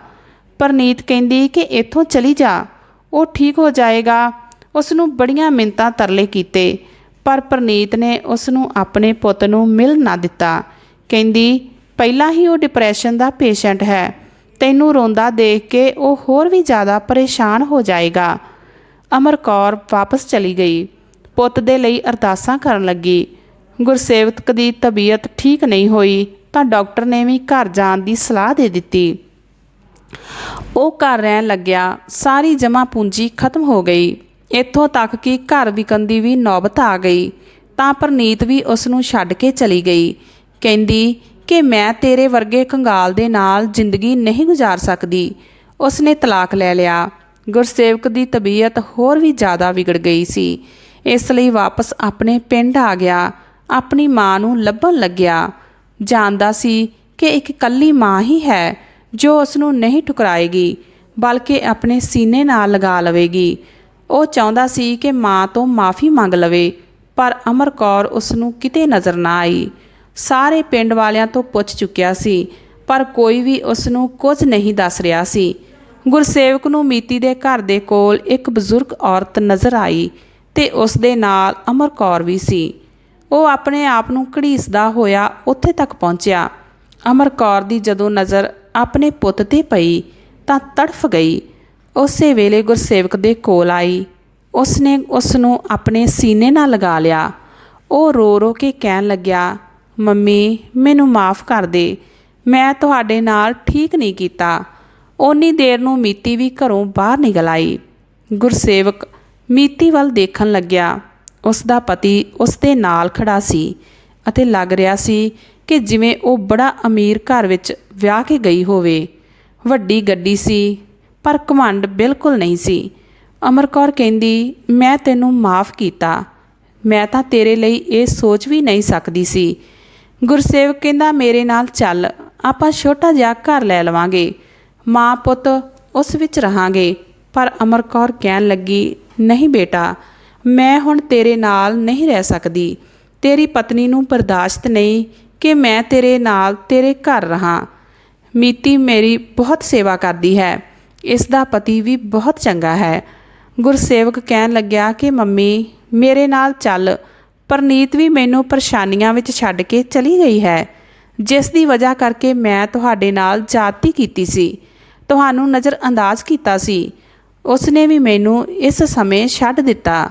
ਪਰਨੀਤ ਕਹਿੰਦੀ ਕਿ ਇੱਥੋਂ ਚਲੀ ਜਾ। ਉਹ ਠੀਕ ਹੋ ਜਾਏਗਾ। ਉਸ ਨੂੰ ਬੜੀਆਂ ਮਿੰਤਾਂ ਤਰਲੇ ਕੀਤੇ। ਪਰ ਪਰਨੀਤ ਨੇ ਉਸ ਨੂੰ ਆਪਣੇ ਪੁੱਤ ਨੂੰ ਮਿਲ ਨਾ ਦਿੱਤਾ। ਕਹਿੰਦੀ ਪਹਿਲਾਂ ਹੀ ਉਹ ਡਿਪਰੈਸ਼ਨ ਦਾ ਪੇਸ਼ੈਂਟ ਹੈ। ਤੈਨੂੰ ਰੋਂਦਾ ਦੇਖ ਕੇ ਉਹ ਹੋਰ ਵੀ ਜ਼ਿਆਦਾ ਪਰੇਸ਼ਾਨ ਹੋ ਜਾਏਗਾ। ਅਮਰ ਕੌਰ ਵਾਪਸ ਚਲੀ ਗਈ। ਪੁੱਤ ਦੇ ਲਈ ਅਰਦਾਸਾਂ ਕਰਨ ਲੱਗੀ। ਗੁਰਸੇਵਕ ਦੀ ਤਬੀਅਤ ਠੀਕ ਨਹੀਂ ਹੋਈ ਤਾਂ ਡਾਕਟਰ ਨੇ ਵੀ ਘਰ ਜਾਣ ਦੀ ਸਲਾਹ ਦੇ ਦਿੱਤੀ। ਉਹ ਘਰ ਰਹਿਣ ਲੱਗਿਆ। ਸਾਰੀ ਜਮ੍ਹਾਂ ਪੂੰਜੀ ਖਤਮ ਹੋ ਗਈ। ਇੱਥੋਂ ਤੱਕ ਕਿ ਘਰ ਵਿਕਣ ਦੀ ਵੀ ਨੌਬਤ ਆ ਗਈ। ਤਾਂ ਪ੍ਰਨੀਤ ਵੀ ਉਸ ਨੂੰ ਛੱਡ ਕੇ ਚਲੀ ਗਈ। ਕਹਿੰਦੀ ਕਿ ਮੈਂ ਤੇਰੇ ਵਰਗੇ ਕੰਗਾਲ ਦੇ ਨਾਲ ਜ਼ਿੰਦਗੀ ਨਹੀਂ ਗੁਜ਼ਾਰ ਸਕਦੀ। ਉਸਨੇ ਤਲਾਕ ਲੈ ਲਿਆ। ਗੁਰਸੇਵਕ ਦੀ ਤਬੀਅਤ ਹੋਰ ਵੀ ਜ਼ਿਆਦਾ ਵਿਗੜ ਗਈ ਸੀ। ਇਸ ਲਈ ਵਾਪਸ ਆਪਣੇ ਪਿੰਡ ਆ ਗਿਆ। ਆਪਣੀ ਮਾਂ ਨੂੰ ਲੱਭਣ ਲੱਗਿਆ। ਜਾਣਦਾ ਸੀ ਕਿ ਇੱਕ ਇਕੱਲੀ ਮਾਂ ਹੀ ਹੈ, ਜੋ ਉਸ ਨੂੰ ਨਹੀਂ ਠੁਕਰਾਏਗੀ, ਬਲਕਿ ਆਪਣੇ ਸੀਨੇ ਨਾਲ ਲਗਾ ਲਵੇਗੀ। ਉਹ ਚਾਹੁੰਦਾ ਸੀ ਕਿ ਮਾਂ ਤੋਂ ਮਾਫੀ ਮੰਗ ਲਵੇ, ਪਰ ਅਮਰ ਕੌਰ ਉਸ ਨੂੰ ਕਿਤੇ ਨਜ਼ਰ ਨਾ ਆਈ। ਸਾਰੇ ਪਿੰਡ ਵਾਲਿਆਂ ਤੋਂ ਪੁੱਛ ਚੁੱਕਿਆ ਸੀ, ਪਰ ਕੋਈ ਵੀ ਉਸ ਨੂੰ ਕੁਝ ਨਹੀਂ ਦੱਸ ਰਿਹਾ ਸੀ। ਗੁਰਸੇਵਕ ਨੂੰ ਮੀਤੀ ਦੇ ਘਰ ਦੇ ਕੋਲ ਇੱਕ ਬਜ਼ੁਰਗ ਔਰਤ ਨਜ਼ਰ ਆਈ ਤੇ ਉਸ ਦੇ ਨਾਲ ਅਮਰ ਕੌਰ ਵੀ ਸੀ। ਉਹ ਆਪਣੇ ਆਪ ਨੂੰ ਘੜੀਸਦਾ ਹੋਇਆ ਉੱਥੇ ਤੱਕ ਪਹੁੰਚਿਆ। ਅਮਰ ਕੌਰ ਦੀ ਜਦੋਂ ਨਜ਼ਰ ਆਪਣੇ ਪੁੱਤ ਤੇ ਪਈ ਤਾਂ ਤੜਫ ਗਈ। ਉਸੇ ਵੇਲੇ ਗੁਰਸੇਵਕ ਦੇ ਕੋਲ ਆਈ। ਉਸਨੇ ਉਸ ਨੂੰ ਆਪਣੇ ਸੀਨੇ ਨਾਲ ਲਗਾ ਲਿਆ। ਉਹ ਰੋ ਰੋ ਕੇ ਕਹਿਣ ਲੱਗਿਆ ਮੰਮੀ, ਮੈਨੂੰ ਮਾਫ ਕਰ ਦੇ। ਮੈਂ ਤੁਹਾਡੇ ਨਾਲ ਠੀਕ ਨਹੀਂ ਕੀਤਾ। ਓਨੀ ਦੇਰ ਨੂੰ ਮੀਤੀ ਵੀ ਘਰੋਂ ਬਾਹਰ ਨਿਕਲ ਆਈ। ਗੁਰਸੇਵਕ ਮੀਤੀ ਵੱਲ ਦੇਖਣ ਲੱਗਿਆ। ਉਸ ਦਾ ਪਤੀ ਉਸ ਦੇ ਨਾਲ ਖੜਾ ਸੀ ਅਤੇ ਲੱਗ ਰਿਹਾ ਸੀ ਕਿ ਜਿਵੇਂ ਉਹ ਬੜਾ ਅਮੀਰ ਘਰ ਵਿੱਚ ਵਿਆਹ ਕੇ ਗਈ ਹੋਵੇ। ਵੱਡੀ ਗੱਡੀ ਸੀ, ਪਰ ਘਮੰਡ ਬਿਲਕੁਲ ਨਹੀਂ ਸੀ। ਅਮਰਕੌਰ ਕਹਿੰਦੀ, ਮੈਂ ਤੈਨੂੰ ਮਾਫ ਕੀਤਾ। ਮੈਂ ਤਾਂ ਤੇਰੇ ਲਈ ਇਹ ਸੋਚ ਵੀ ਨਹੀਂ ਸਕਦੀ ਸੀ ਗੁਰਸੇਵਕ ਕਹਿੰਦਾ, ਮੇਰੇ ਨਾਲ ਚੱਲ, ਆਪਾਂ ਛੋਟਾ ਜਿਹਾ ਘਰ ਲੈ ਲਵਾਂਗੇ। ਮਾਂ ਪੁੱਤ ਉਸ ਵਿੱਚ ਰਹਾਂਗੇ। ਪਰ ਅਮਰਕੌਰ ਕਹਿਣ ਲੱਗੀ, ਨਹੀਂ ਬੇਟਾ, ਮੈਂ ਹੁਣ ਤੇਰੇ ਨਾਲ ਨਹੀਂ ਰਹਿ ਸਕਦੀ। ਤੇਰੀ ਪਤਨੀ ਨੂੰ ਬਰਦਾਸ਼ਤ ਨਹੀਂ ਕਿ ਮੈਂ ਤੇਰੇ ਨਾਲ ਤੇਰੇ ਘਰ ਰਹਾ। ਮੀਤੀ ਮੇਰੀ ਬਹੁਤ ਸੇਵਾ ਕਰਦੀ ਹੈ। ਇਸ ਦਾ ਪਤੀ ਵੀ ਬਹੁਤ ਚੰਗਾ ਹੈ। ਗੁਰਸੇਵਕ ਕਹਿਣ ਲੱਗਿਆ ਕਿ, ਮੰਮੀ, ਮੇਰੇ ਨਾਲ ਚੱਲ ਪਰਨੀਤ ਵੀ ਮੈਨੂੰ ਪਰੇਸ਼ਾਨੀਆਂ ਵਿੱਚ ਛੱਡ ਕੇ ਚਲੀ ਗਈ ਹੈ। ਜਿਸ ਦੀ ਵਜ੍ਹਾ ਕਰਕੇ ਮੈਂ ਤੁਹਾਡੇ ਨਾਲ ਜਾਤੀ ਕੀਤੀ ਸੀ। ਤੁਹਾਨੂੰ ਨਜ਼ਰ ਅੰਦਾਜ਼ ਕੀਤਾ ਸੀ। ਉਸਨੇ ਵੀ ਮੈਨੂੰ ਇਸ ਸਮੇਂ ਛੱਡ ਦਿੱਤਾ।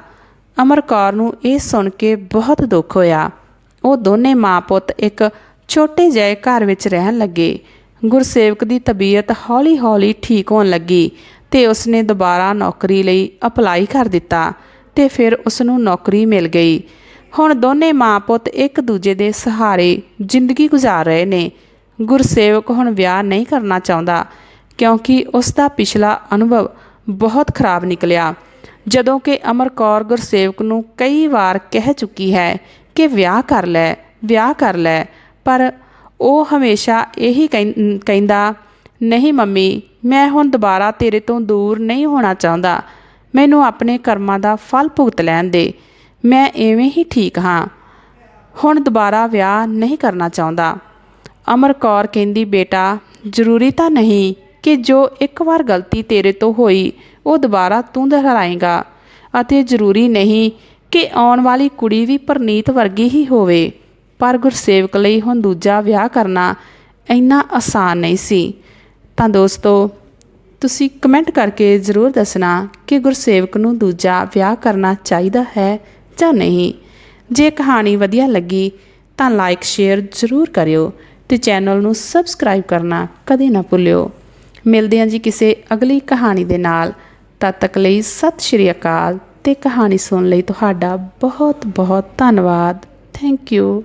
ਅਮਰ ਕੌਰ ਨੂੰ ਇਹ ਸੁਣ ਕੇ ਬਹੁਤ ਦੁੱਖ ਹੋਇਆ। ਉਹ ਦੋਨੇ ਮਾਂ ਪੁੱਤ ਇੱਕ ਛੋਟੇ ਜਿਹੇ ਘਰ ਵਿੱਚ ਰਹਿਣ ਲੱਗੇ। ਗੁਰਸੇਵਕ ਦੀ ਤਬੀਅਤ ਹੌਲੀ-ਹੌਲੀ ਠੀਕ ਹੋਣ ਲੱਗੀ ਤੇ ਉਸਨੇ ਦੁਬਾਰਾ ਨੌਕਰੀ ਲਈ ਅਪਲਾਈ ਕਰ ਦਿੱਤਾ ਤੇ ਫਿਰ ਉਸ ਨੂੰ ਨੌਕਰੀ ਮਿਲ ਗਈ। ਹੁਣ ਦੋਨੇ ਮਾਂ ਪੁੱਤ ਇੱਕ ਦੂਜੇ ਦੇ ਸਹਾਰੇ ਜ਼ਿੰਦਗੀ ਗੁਜ਼ਾਰ ਰਹੇ ਨੇ। ਗੁਰਸੇਵਕ ਹੁਣ ਵਿਆਹ ਨਹੀਂ ਕਰਨਾ ਚਾਹੁੰਦਾ, ਕਿਉਂਕਿ ਉਸ ਦਾ ਪਿਛਲਾ ਅਨੁਭਵ ਬਹੁਤ ਖਰਾਬ ਨਿਕਲਿਆ। ਜਦੋਂ ਕਿ ਅਮਰ ਕੌਰ ਗੁਰਸੇਵਕ ਨੂੰ ਕਈ ਵਾਰ ਕਹਿ ਚੁੱਕੀ ਹੈ ਕਿ ਵਿਆਹ ਕਰ ਲੈ, ਵਿਆਹ ਕਰ ਲੈ, ਪਰ ਉਹ ਹਮੇਸ਼ਾ ਇਹੀ ਕਹਿੰ- ਕਹਿੰਦਾ, ਨਹੀਂ ਮੰਮੀ, ਮੈਂ ਹੁਣ ਦੁਬਾਰਾ ਤੇਰੇ ਤੋਂ ਦੂਰ ਨਹੀਂ ਹੋਣਾ ਚਾਹੁੰਦਾ। ਮੈਨੂੰ ਆਪਣੇ ਕਰਮਾਂ ਦਾ ਫਲ ਭੁਗਤ ਲੈਣ ਦੇ। ਮੈਂ ਇਵੇਂ ਹੀ ਠੀਕ ਹਾਂ। ਹੁਣ ਦੁਬਾਰਾ ਵਿਆਹ ਨਹੀਂ ਕਰਨਾ ਚਾਹੁੰਦਾ। ਅਮਰ ਕੌਰ ਕਹਿੰਦੀ, ਬੇਟਾ, ਜ਼ਰੂਰੀ ਤਾਂ ਨਹੀਂ ਕਿ ਜੋ ਇੱਕ ਵਾਰ ਗਲਤੀ ਤੇਰੇ ਤੋਂ ਹੋਈ, ਉਹ ਦੁਬਾਰਾ ਤੂੰ ਦੁਹਰਾਏਗਾ। ਅਤੇ ਜ਼ਰੂਰੀ ਨਹੀਂ ਕਿ ਆਉਣ ਵਾਲੀ ਕੁੜੀ ਵੀ ਪਰਨੀਤ ਵਰਗੀ ਹੀ ਹੋਵੇ। ਪਰ ਗੁਰਸੇਵਕ ਲਈ ਹੁਣ ਦੂਜਾ ਵਿਆਹ ਕਰਨਾ ਇੰਨਾ ਆਸਾਨ ਨਹੀਂ ਸੀ। ਤਾਂ ਦੋਸਤੋ, ਤੁਸੀਂ ਕਮੈਂਟ ਕਰਕੇ ਜ਼ਰੂਰ ਦੱਸਣਾ ਕਿ ਗੁਰਸੇਵਕ ਨੂੰ ਦੂਜਾ ਵਿਆਹ ਕਰਨਾ ਚਾਹੀਦਾ ਹੈ ਜਾਂ ਨਹੀਂ। ਜੇ ਕਹਾਣੀ ਵਧੀਆ ਲੱਗੀ ਤਾਂ ਲਾਈਕ ਸ਼ੇਅਰ ਜ਼ਰੂਰ ਕਰਿਓ ਤੇ ਚੈਨਲ ਨੂੰ ਸਬਸਕ੍ਰਾਈਬ ਕਰਨਾ ਕਦੇ ਨਾ ਭੁੱਲਿਓ। ਮਿਲਦੇ ਹਾਂ ਜੀ ਕਿਸੇ ਅਗਲੀ ਕਹਾਣੀ ਦੇ ਨਾਲ। ਤਦ ਤੱਕ ਲਈ ਸਤਿ ਸ਼੍ਰੀ ਅਕਾਲ ਤੇ ਕਹਾਣੀ ਸੁਣਨ ਲਈ ਤੁਹਾਡਾ ਬਹੁਤ ਬਹੁਤ ਧੰਨਵਾਦ। Thank you